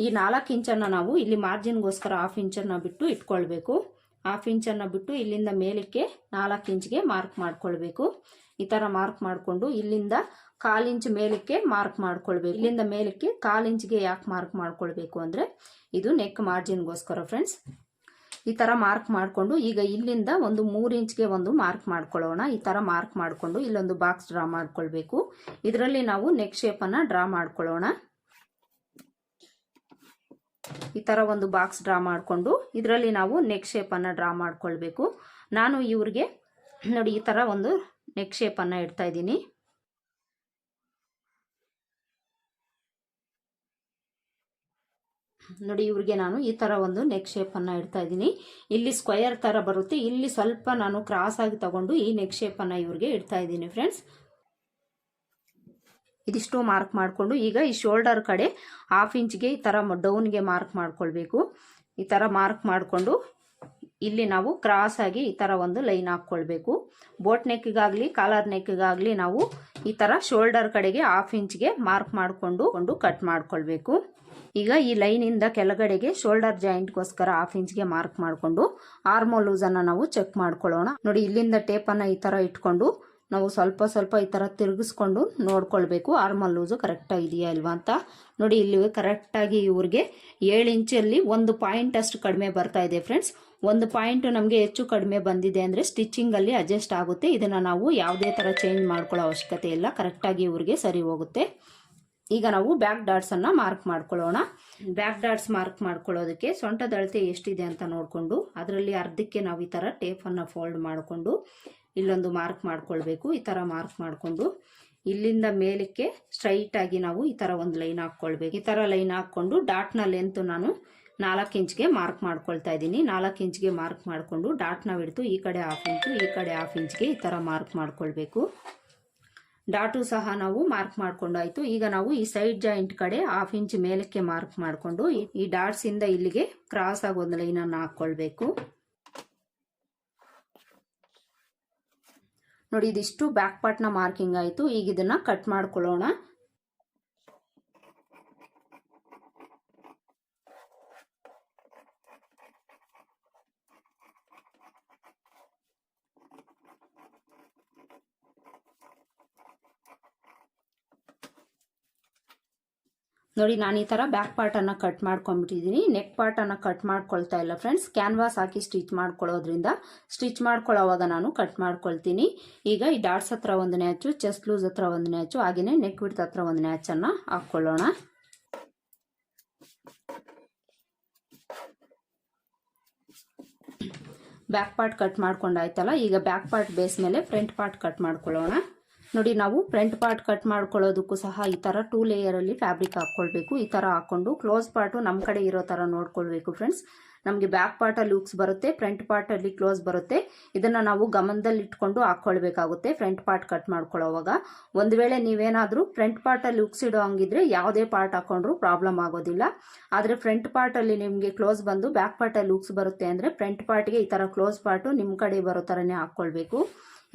ಈ ನಾಲ್ಕು ಇಂಚನ್ನು ನಾವು ಇಲ್ಲಿ ಮಾರ್ಜಿನ್ಗೋಸ್ಕರ ಹಾಫ್ ಇಂಚನ್ನು ಬಿಟ್ಟು ಇಟ್ಕೊಳ್ಬೇಕು. ಹಾಫ್ ಇಂಚನ್ನು ಬಿಟ್ಟು ಇಲ್ಲಿಂದ ಮೇಲಕ್ಕೆ ನಾಲ್ಕು ಇಂಚ್ಗೆ ಮಾರ್ಕ್ ಮಾಡ್ಕೊಳ್ಬೇಕು. ಈ ಥರ ಮಾರ್ಕ್ ಮಾಡಿಕೊಂಡು ಇಲ್ಲಿಂದ ಕಾಲು ಇಂಚ್ ಮೇಲಕ್ಕೆ ಮಾರ್ಕ್ ಮಾಡ್ಕೊಳ್ಬೇಕು. ಇಲ್ಲಿಂದ ಮೇಲಕ್ಕೆ ಕಾಲು ಇಂಚ್ಗೆ ಯಾಕೆ ಮಾರ್ಕ್ ಮಾಡ್ಕೊಳ್ಬೇಕು ಅಂದರೆ ಇದು ನೆಕ್ ಮಾರ್ಜಿನ್ಗೋಸ್ಕರ ಫ್ರೆಂಡ್ಸ್ ಈ ತರ ಮಾರ್ಕ್ ಮಾಡಿಕೊಂಡು ಈಗ ಇಲ್ಲಿಂದ ಒಂದು ಮೂರು ಇಂಚ್ಗೆ ಒಂದು ಮಾರ್ಕ್ ಮಾಡ್ಕೊಳ್ಳೋಣ. ಈ ತರ ಮಾರ್ಕ್ ಮಾಡಿಕೊಂಡು ಇಲ್ಲೊಂದು ಬಾಕ್ಸ್ ಡ್ರಾ ಮಾಡ್ಕೊಳ್ಬೇಕು. ಇದರಲ್ಲಿ ನಾವು ನೆಕ್ ಶೇಪನ್ನು ಡ್ರಾ ಮಾಡ್ಕೊಳ್ಳೋಣ. ಈ ತರ ಒಂದು ಬಾಕ್ಸ್ ಡ್ರಾ ಮಾಡಿಕೊಂಡು ಇದರಲ್ಲಿ ನಾವು ನೆಕ್ ಶೇಪನ್ನು ಡ್ರಾ ಮಾಡ್ಕೊಳ್ಬೇಕು. ನಾನು ಇವ್ರಿಗೆ ನೋಡಿ ಈ ತರ ಒಂದು ನೆಕ್ ಶೇಪನ್ನು ಇಡ್ತಾ ಇದ್ದೀನಿ. ನೋಡಿ, ಇವ್ರಿಗೆ ನಾನು ಈ ತರ ಒಂದು ನೆಕ್ ಶೇಪನ್ನು ಇಡ್ತಾ ಇದ್ದೀನಿ. ಇಲ್ಲಿ ಸ್ಕ್ವಯರ್ ತರ ಬರುತ್ತೆ. ಇಲ್ಲಿ ಸ್ವಲ್ಪ ನಾನು ಕ್ರಾಸ್ ಆಗಿ ತಗೊಂಡು ಈ ನೆಕ್ ಶೇಪನ್ನು ಇವ್ರಿಗೆ ಇಡ್ತಾ ಇದ್ದೀನಿ ಫ್ರೆಂಡ್ಸ್ ಇದಿಷ್ಟು ಮಾರ್ಕ್ ಮಾಡಿಕೊಂಡು, ಈಗ ಈ ಶೋಲ್ಡರ್ ಕಡೆ ಹಾಫ್ ಇಂಚ್ಗೆ ಈ ತರ ಡೌನ್ಗೆ ಮಾರ್ಕ್ ಮಾಡ್ಕೊಳ್ಬೇಕು. ಈ ತರ ಮಾರ್ಕ್ ಮಾಡಿಕೊಂಡು ಇಲ್ಲಿ ನಾವು ಕ್ರಾಸ್ ಆಗಿ ಈ ತರ ಒಂದು ಲೈನ್ ಹಾಕ್ಕೊಳ್ಬೇಕು. ಬೋಟ್ ನೆಕ್ಗಾಗಲಿ ಕಾಲರ್ ನೆಕ್ಗಾಗಲಿ ನಾವು ಈ ತರ ಶೋಲ್ಡರ್ ಕಡೆಗೆ ಹಾಫ್ ಇಂಚ್ಗೆ ಮಾರ್ಕ್ ಮಾಡಿಕೊಂಡು, ಒಂದು ಕಟ್ ಮಾಡ್ಕೊಳ್ಬೇಕು. ಈಗ ಈ ಲೈನಿಂದ ಕೆಳಗಡೆಗೆ ಶೋಲ್ಡರ್ ಜಾಯಿಂಟ್ಗೋಸ್ಕರ ಹಾಫ್ ಇಂಚ್ಗೆ ಮಾರ್ಕ್ ಮಾಡಿಕೊಂಡು ಆರ್ಮೋ ಲೂಸನ್ನು ನಾವು ಚೆಕ್ ಮಾಡ್ಕೊಳ್ಳೋಣ. ನೋಡಿ, ಇಲ್ಲಿಂದ ಟೇಪನ್ನು ಈ ಥರ ಇಟ್ಕೊಂಡು ನಾವು ಸ್ವಲ್ಪ ಸ್ವಲ್ಪ ಈ ಥರ ತಿರುಗಿಸ್ಕೊಂಡು ನೋಡ್ಕೊಳ್ಬೇಕು ಆರ್ಮಲ್ ಲೂಸು ಕರೆಕ್ಟಾಗಿ ಇದೆಯಾ ಇಲ್ವಾ ಅಂತ. ನೋಡಿ, ಇಲ್ಲಿ ಕರೆಕ್ಟಾಗಿ ಇವ್ರಿಗೆ ಏಳು ಇಂಚಲ್ಲಿ ಒಂದು ಪಾಯಿಂಟ್ ಅಷ್ಟು ಕಡಿಮೆ ಬರ್ತಾ ಇದೆ ಫ್ರೆಂಡ್ಸ್ ಒಂದು ಪಾಯಿಂಟ್ ನಮಗೆ ಹೆಚ್ಚು ಕಡಿಮೆ ಬಂದಿದೆ ಅಂದರೆ ಸ್ಟಿಚಿಂಗಲ್ಲಿ ಅಡ್ಜಸ್ಟ್ ಆಗುತ್ತೆ. ಇದನ್ನು ನಾವು ಯಾವುದೇ ಥರ ಚೇಂಜ್ ಮಾಡ್ಕೊಳ್ಳೋ ಅವಶ್ಯಕತೆ ಇಲ್ಲ. ಕರೆಕ್ಟಾಗಿ ಇವ್ರಿಗೆ ಸರಿ ಹೋಗುತ್ತೆ. ಈಗ ನಾವು ಬ್ಯಾಕ್ ಡಾಟ್ಸ್ ಅನ್ನ ಮಾರ್ಕ್ ಮಾಡ್ಕೊಳ್ಳೋಣ. ಬ್ಯಾಕ್ ಡಾಟ್ಸ್ ಮಾರ್ಕ್ ಮಾಡ್ಕೊಳ್ಳೋದಕ್ಕೆ ಸೊಂಟದ ಅಳತೆ ಎಷ್ಟಿದೆ ಅಂತ ನೋಡಿಕೊಂಡು, ಅದರಲ್ಲಿ ಅರ್ಧಕ್ಕೆ ನಾವು ಈ ಥರ ಟೇಪನ್ನು ಫೋಲ್ಡ್ ಮಾಡಿಕೊಂಡು, ಇಲ್ಲೊಂದು ಮಾರ್ಕ್ ಮಾಡ್ಕೊಳ್ಬೇಕು, ಈ ಥರ ಮಾರ್ಕ್ ಮಾಡಿಕೊಂಡು, ಇಲ್ಲಿಂದ ಮೇಲಕ್ಕೆ ಸ್ಟ್ರೈಟ್ ಆಗಿ ನಾವು ಈ ಥರ ಒಂದು ಲೈನ್ ಹಾಕ್ಕೊಳ್ಬೇಕು. ಈ ಥರ ಲೈನ್ ಹಾಕ್ಕೊಂಡು ಡಾಟ್ನ ಲೆಂತ್ ನಾನು ನಾಲ್ಕು ಇಂಚ್ಗೆ ಮಾರ್ಕ್ ಮಾಡ್ಕೊಳ್ತಾ ಇದ್ದೀನಿ. ನಾಲ್ಕು ಇಂಚ್ಗೆ ಮಾರ್ಕ್ ಮಾಡಿಕೊಂಡು ಡಾಟ್ನ ಬಿಡ್ತು, ಈ ಕಡೆ ಹಾಫ್ ಇಂಚು ಈ ಕಡೆ ಹಾಫ್ ಇಂಚ್ಗೆ ಈ ಥರ ಮಾರ್ಕ್ ಮಾಡ್ಕೊಳ್ಬೇಕು. ಡಾಟು ಸಹ ನಾವು ಮಾರ್ಕ್ ಮಾಡ್ಕೊಂಡಾಯ್ತು. ಈಗ ನಾವು ಈ ಸೈಡ್ ಜಾಯಿಂಟ್ ಕಡೆ ಹಾಫ್ ಇಂಚ್ ಮೇಲಕ್ಕೆ ಮಾರ್ಕ್ ಮಾಡಿಕೊಂಡು ಈ ಡಾಟ್ಸ್ ಇಂದ ಇಲ್ಲಿಗೆ ಕ್ರಾಸ್ ಆಗಿ ಒಂದು ಲೈನ್ ಅನ್ನು ಹಾಕೊಳ್ಬೇಕು ನೋಡಿ, ಇದಿಷ್ಟು ಬ್ಯಾಕ್ ಪಾರ್ಟ್ನ ಮಾರ್ಕಿಂಗ್ ಆಯಿತು. ಈಗ ಇದನ್ನ ಕಟ್ ಮಾಡ್ಕೊಳ್ಳೋಣ. ನೋಡಿ, ನಾನು ಈ ಥರ ಬ್ಯಾಕ್ ಪಾರ್ಟನ್ನು ಕಟ್ ಮಾಡ್ಕೊಂಡ್ಬಿಟ್ಟಿದ್ದೀನಿ. ನೆಕ್ ಪಾರ್ಟನ್ನು ಕಟ್ ಮಾಡ್ಕೊಳ್ತಾ ಇಲ್ಲ ಫ್ರೆಂಡ್ಸ್ ಕ್ಯಾನ್ವಾಸ್ ಹಾಕಿ ಸ್ಟಿಚ್ ಮಾಡ್ಕೊಳ್ಳೋದ್ರಿಂದ ಸ್ಟಿಚ್ ಮಾಡ್ಕೊಳ್ಳೋವಾಗ ನಾನು ಕಟ್ ಮಾಡ್ಕೊಳ್ತೀನಿ. ಈಗ ಈ ಡಾಟ್ಸ್ ಹತ್ರ ಒಂದು ನ್ಯಾಚು ಚೆಸ್ಟ್ ಲೂಸ್ ಹತ್ರ ಒಂದು ನ್ಯಾಚು ಹಾಗೆಯೇ ನೆಕ್ ಬಿಡ್ತ ಹತ್ರ ಒಂದು ನ್ಯಾಚನ್ನು ಹಾಕ್ಕೊಳ್ಳೋಣ. ಬ್ಯಾಕ್ ಪಾರ್ಟ್ ಕಟ್ ಮಾಡ್ಕೊಂಡಾಯ್ತಲ್ಲ ಈಗ ಬ್ಯಾಕ್ ಪಾರ್ಟ್ ಬೇಸ್ ಮೇಲೆ ಫ್ರಂಟ್ ಪಾರ್ಟ್ ಕಟ್ ಮಾಡ್ಕೊಳ್ಳೋಣ. ನೋಡಿ, ನಾವು ಫ್ರಂಟ್ ಪಾರ್ಟ್ ಕಟ್ ಮಾಡ್ಕೊಳ್ಳೋದಕ್ಕೂ ಸಹ ಈ ಥರ ಟೂ ಲೇಯರಲ್ಲಿ ಫ್ಯಾಬ್ರಿಕ್ ಹಾಕ್ಕೊಳ್ಬೇಕು. ಈ ಥರ ಹಾಕ್ಕೊಂಡು ಕ್ಲೋಸ್ ಪಾರ್ಟು ನಮ್ಮ ಕಡೆ ಇರೋ ಥರ ನೋಡ್ಕೊಳ್ಬೇಕು ಫ್ರೆಂಡ್ಸ್ ನಮಗೆ ಬ್ಯಾಕ್ ಪಾರ್ಟಲ್ಲಿ ಲುಕ್ಸ್ ಬರುತ್ತೆ ಫ್ರಂಟ್ ಪಾರ್ಟಲ್ಲಿ ಕ್ಲೋಸ್ ಬರುತ್ತೆ. ಇದನ್ನು ನಾವು ಗಮನದಲ್ಲಿ ಇಟ್ಕೊಂಡು ಹಾಕ್ಕೊಳ್ಬೇಕಾಗುತ್ತೆ ಫ್ರಂಟ್ ಪಾರ್ಟ್ ಕಟ್ ಮಾಡ್ಕೊಳ್ಳೋವಾಗ. ಒಂದು ವೇಳೆ ನೀವೇನಾದರೂ ಫ್ರಂಟ್ ಪಾರ್ಟಲ್ಲಿ ಲುಕ್ಸ್ ಇಡೋ ಹಂಗಿದ್ರೆ ಯಾವುದೇ ಪಾರ್ಟ್ ಹಾಕೊಂಡ್ರು ಪ್ರಾಬ್ಲಮ್ ಆಗೋದಿಲ್ಲ. ಆದರೆ ಫ್ರಂಟ್ ಪಾರ್ಟಲ್ಲಿ ನಿಮಗೆ ಕ್ಲೋಸ್ ಬಂದು ಬ್ಯಾಕ್ ಪಾರ್ಟಲ್ಲಿ ಲುಕ್ಸ್ ಬರುತ್ತೆ ಅಂದರೆ ಫ್ರಂಟ್ ಪಾರ್ಟ್ಗೆ ಈ ಥರ ಕ್ಲೋಸ್ ಪಾರ್ಟು ನಿಮ್ಮ ಕಡೆ ಬರೋ ಥರನೇ ಹಾಕ್ಕೊಳ್ಬೇಕು.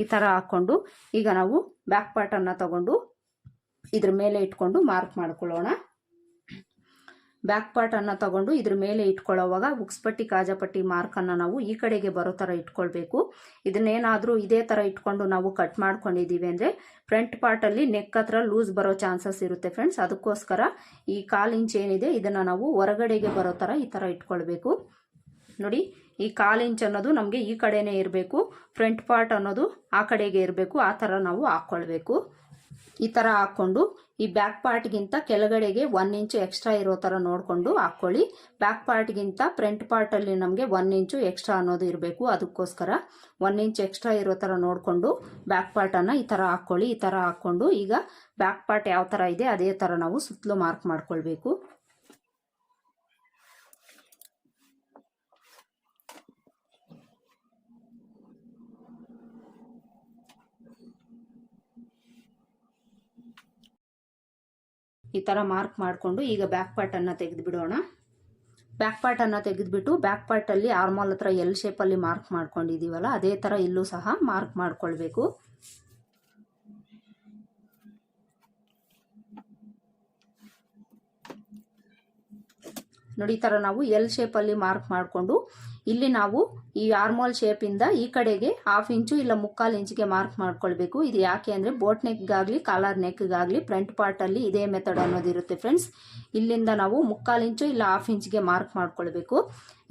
ಈ ಥರ ಹಾಕ್ಕೊಂಡು ಈಗ ನಾವು ಬ್ಯಾಕ್ ಪಾರ್ಟನ್ನು ತಗೊಂಡು ಇದ್ರ ಮೇಲೆ ಇಟ್ಕೊಂಡು ಮಾರ್ಕ್ ಮಾಡ್ಕೊಳ್ಳೋಣ. ಬ್ಯಾಕ್ ಪಾರ್ಟನ್ನು ತಗೊಂಡು ಇದ್ರ ಮೇಲೆ ಇಟ್ಕೊಳ್ಳೋವಾಗ ಉಕ್ಸ್ಪಟ್ಟಿ ಕಾಜಾಪಟ್ಟಿ ಮಾರ್ಕನ್ನು ನಾವು ಈ ಕಡೆಗೆ ಬರೋ ಥರ ಇಟ್ಕೊಳ್ಬೇಕು. ಇದನ್ನೇನಾದರೂ ಇದೇ ಥರ ಇಟ್ಕೊಂಡು ನಾವು ಕಟ್ ಮಾಡ್ಕೊಂಡಿದ್ದೀವಿ ಅಂದರೆ ಫ್ರಂಟ್ ಪಾರ್ಟಲ್ಲಿ ನೆಕ್ ಹತ್ರ ಲೂಸ್ ಬರೋ ಚಾನ್ಸಸ್ ಇರುತ್ತೆ ಫ್ರೆಂಡ್ಸ್ ಅದಕ್ಕೋಸ್ಕರ ಈ ಕಾಲು ಇಂಚ್ ಏನಿದೆ, ಇದನ್ನು ನಾವು ಹೊರಗಡೆಗೆ ಬರೋ ಥರ ಈ ಥರ ಇಟ್ಕೊಳ್ಬೇಕು. ನೋಡಿ ಈ ಕಾಲು ಇಂಚ್ ಅನ್ನೋದು ನಮಗೆ ಈ ಕಡೆನೇ ಇರಬೇಕು, ಫ್ರಂಟ್ ಪಾರ್ಟ್ ಅನ್ನೋದು ಆ ಕಡೆಗೆ ಇರಬೇಕು, ಆ ಥರ ನಾವು ಹಾಕ್ಕೊಳ್ಬೇಕು ಈ ಥರ ಹಾಕ್ಕೊಂಡು ಈ ಬ್ಯಾಕ್ ಪಾರ್ಟ್ಗಿಂತ ಕೆಳಗಡೆಗೆ ಒನ್ ಇಂಚು ಎಕ್ಸ್ಟ್ರಾ ಇರೋ ಥರ ನೋಡಿಕೊಂಡು ಹಾಕ್ಕೊಳ್ಳಿ. ಬ್ಯಾಕ್ ಪಾರ್ಟ್ಗಿಂತ ಫ್ರಂಟ್ ಪಾರ್ಟಲ್ಲಿ ನಮಗೆ ಒನ್ ಇಂಚು ಎಕ್ಸ್ಟ್ರಾ ಅನ್ನೋದು ಇರಬೇಕು, ಅದಕ್ಕೋಸ್ಕರ ಒನ್ ಇಂಚ್ ಎಕ್ಸ್ಟ್ರಾ ಇರೋ ಥರ ನೋಡಿಕೊಂಡು ಬ್ಯಾಕ್ ಪಾರ್ಟನ್ನು ಈ ಥರ ಹಾಕ್ಕೊಳ್ಳಿ, ಈ ಥರ ಹಾಕ್ಕೊಂಡು ಈಗ ಬ್ಯಾಕ್ ಪಾರ್ಟ್ ಯಾವ ಥರ ಇದೆ ಅದೇ ಥರ ನಾವು ಸುತ್ತಲೂ ಮಾರ್ಕ್ ಮಾಡ್ಕೊಳ್ಬೇಕು. ಈ ಥರ ಮಾರ್ಕ್ ಮಾಡಿಕೊಂಡು ಈಗ ಬ್ಯಾಕ್ ಪಾರ್ಟನ್ನು ತೆಗೆದು ಬಿಡೋಣ ಬ್ಯಾಕ್ ಪಾರ್ಟನ್ನು ತೆಗೆದುಬಿಟ್ಟು ಬ್ಯಾಕ್ ಪಾರ್ಟಲ್ಲಿ ಆರ್ಮಾಲ್ ಹತ್ರ ಎಲ್ ಶೇಪಲ್ಲಿ ಮಾರ್ಕ್ ಮಾಡ್ಕೊಂಡಿದ್ದೀವಲ್ಲ ಅದೇ ಥರ ಇಲ್ಲೂ ಸಹ ಮಾರ್ಕ್ ಮಾಡ್ಕೊಳ್ಬೇಕು. ನೋಡಿ, ಈ ಥರ ನಾವು ಎಲ್ ಶೇಪಲ್ಲಿ ಮಾರ್ಕ್ ಮಾಡಿಕೊಂಡು, ಇಲ್ಲಿ ನಾವು ಈ ಆರ್ಮೋಲ್ ಶೇಪಿಂದ ಈ ಕಡೆಗೆ ಹಾಫ್ ಇಂಚು ಇಲ್ಲ ಮುಕ್ಕಾಲು ಇಂಚಿಗೆ ಮಾರ್ಕ್ ಮಾಡ್ಕೊಳ್ಬೇಕು. ಇದು ಯಾಕೆ ಅಂದರೆ ಬೋಟ್ ನೆಕ್ಗಾಗಲಿ ಕಾಲರ್ ನೆಕ್ಗಾಗಲಿ ಫ್ರಂಟ್ ಪಾರ್ಟಲ್ಲಿ ಇದೇ ಮೆಥಡ್ ಅನ್ನೋದಿರುತ್ತೆ ಫ್ರೆಂಡ್ಸ್ ಇಲ್ಲಿಂದ ನಾವು ಮುಕ್ಕಾಲು ಇಂಚು ಇಲ್ಲ ಹಾಫ್ ಇಂಚಿಗೆ ಮಾರ್ಕ್ ಮಾಡ್ಕೊಳ್ಬೇಕು.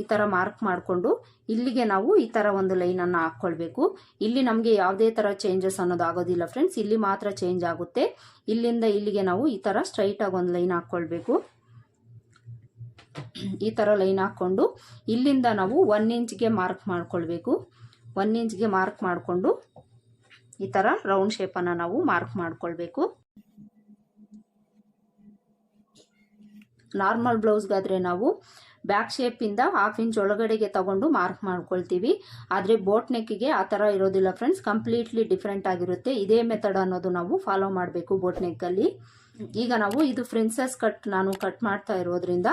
ಈ ಥರ ಮಾರ್ಕ್ ಮಾಡಿಕೊಂಡು ಇಲ್ಲಿಗೆ ನಾವು ಈ ಥರ ಒಂದು ಲೈನನ್ನು ಹಾಕ್ಕೊಳ್ಬೇಕು ಇಲ್ಲಿ ನಮಗೆ ಯಾವುದೇ ಥರ ಚೇಂಜಸ್ ಅನ್ನೋದು ಆಗೋದಿಲ್ಲ ಫ್ರೆಂಡ್ಸ್ ಇಲ್ಲಿ ಮಾತ್ರ ಚೇಂಜ್ ಆಗುತ್ತೆ. ಇಲ್ಲಿಂದ ಇಲ್ಲಿಗೆ ನಾವು ಈ ಥರ ಸ್ಟ್ರೈಟಾಗಿ ಒಂದು ಲೈನ್ ಹಾಕ್ಕೊಳ್ಬೇಕು ಈ ಥರ ಲೈನ್ ಹಾಕ್ಕೊಂಡು ಇಲ್ಲಿಂದ ನಾವು ಒನ್ ಇಂಚ್ಗೆ ಮಾರ್ಕ್ ಮಾಡ್ಕೊಳ್ಬೇಕು. ಒನ್ ಇಂಚ್ಗೆ ಮಾರ್ಕ್ ಮಾಡಿಕೊಂಡು ಈ ಥರ ರೌಂಡ್ ಶೇಪನ್ನು ನಾವು ಮಾರ್ಕ್ ಮಾಡ್ಕೊಳ್ಬೇಕು. ನಾರ್ಮಲ್ ಬ್ಲೌಸ್ಗಾದರೆ ನಾವು ಬ್ಯಾಕ್ ಶೇಪಿಂದ ಹಾಫ್ ಇಂಚ್ ಒಳಗಡೆಗೆ ತಗೊಂಡು ಮಾರ್ಕ್ ಮಾಡ್ಕೊಳ್ತೀವಿ. ಆದರೆ ಬೋಟ್ ನೆಕ್ಕಿಗೆ ಆ ಥರ ಇರೋದಿಲ್ಲ ಫ್ರೆಂಡ್ಸ್ ಕಂಪ್ಲೀಟ್ಲಿ ಡಿಫ್ರೆಂಟ್ ಆಗಿರುತ್ತೆ. ಇದೇ ಮೆಥಡ್ ಅನ್ನೋದು ನಾವು ಫಾಲೋ ಮಾಡಬೇಕು ಬೋಟ್ ನೆಕ್ಕಲ್ಲಿ ಈಗ ನಾವು ಇದು ಫ್ರಿನ್ಸಸ್ ಕಟ್ ನಾನು ಕಟ್ ಮಾಡ್ತಾ ಇರೋದ್ರಿಂದ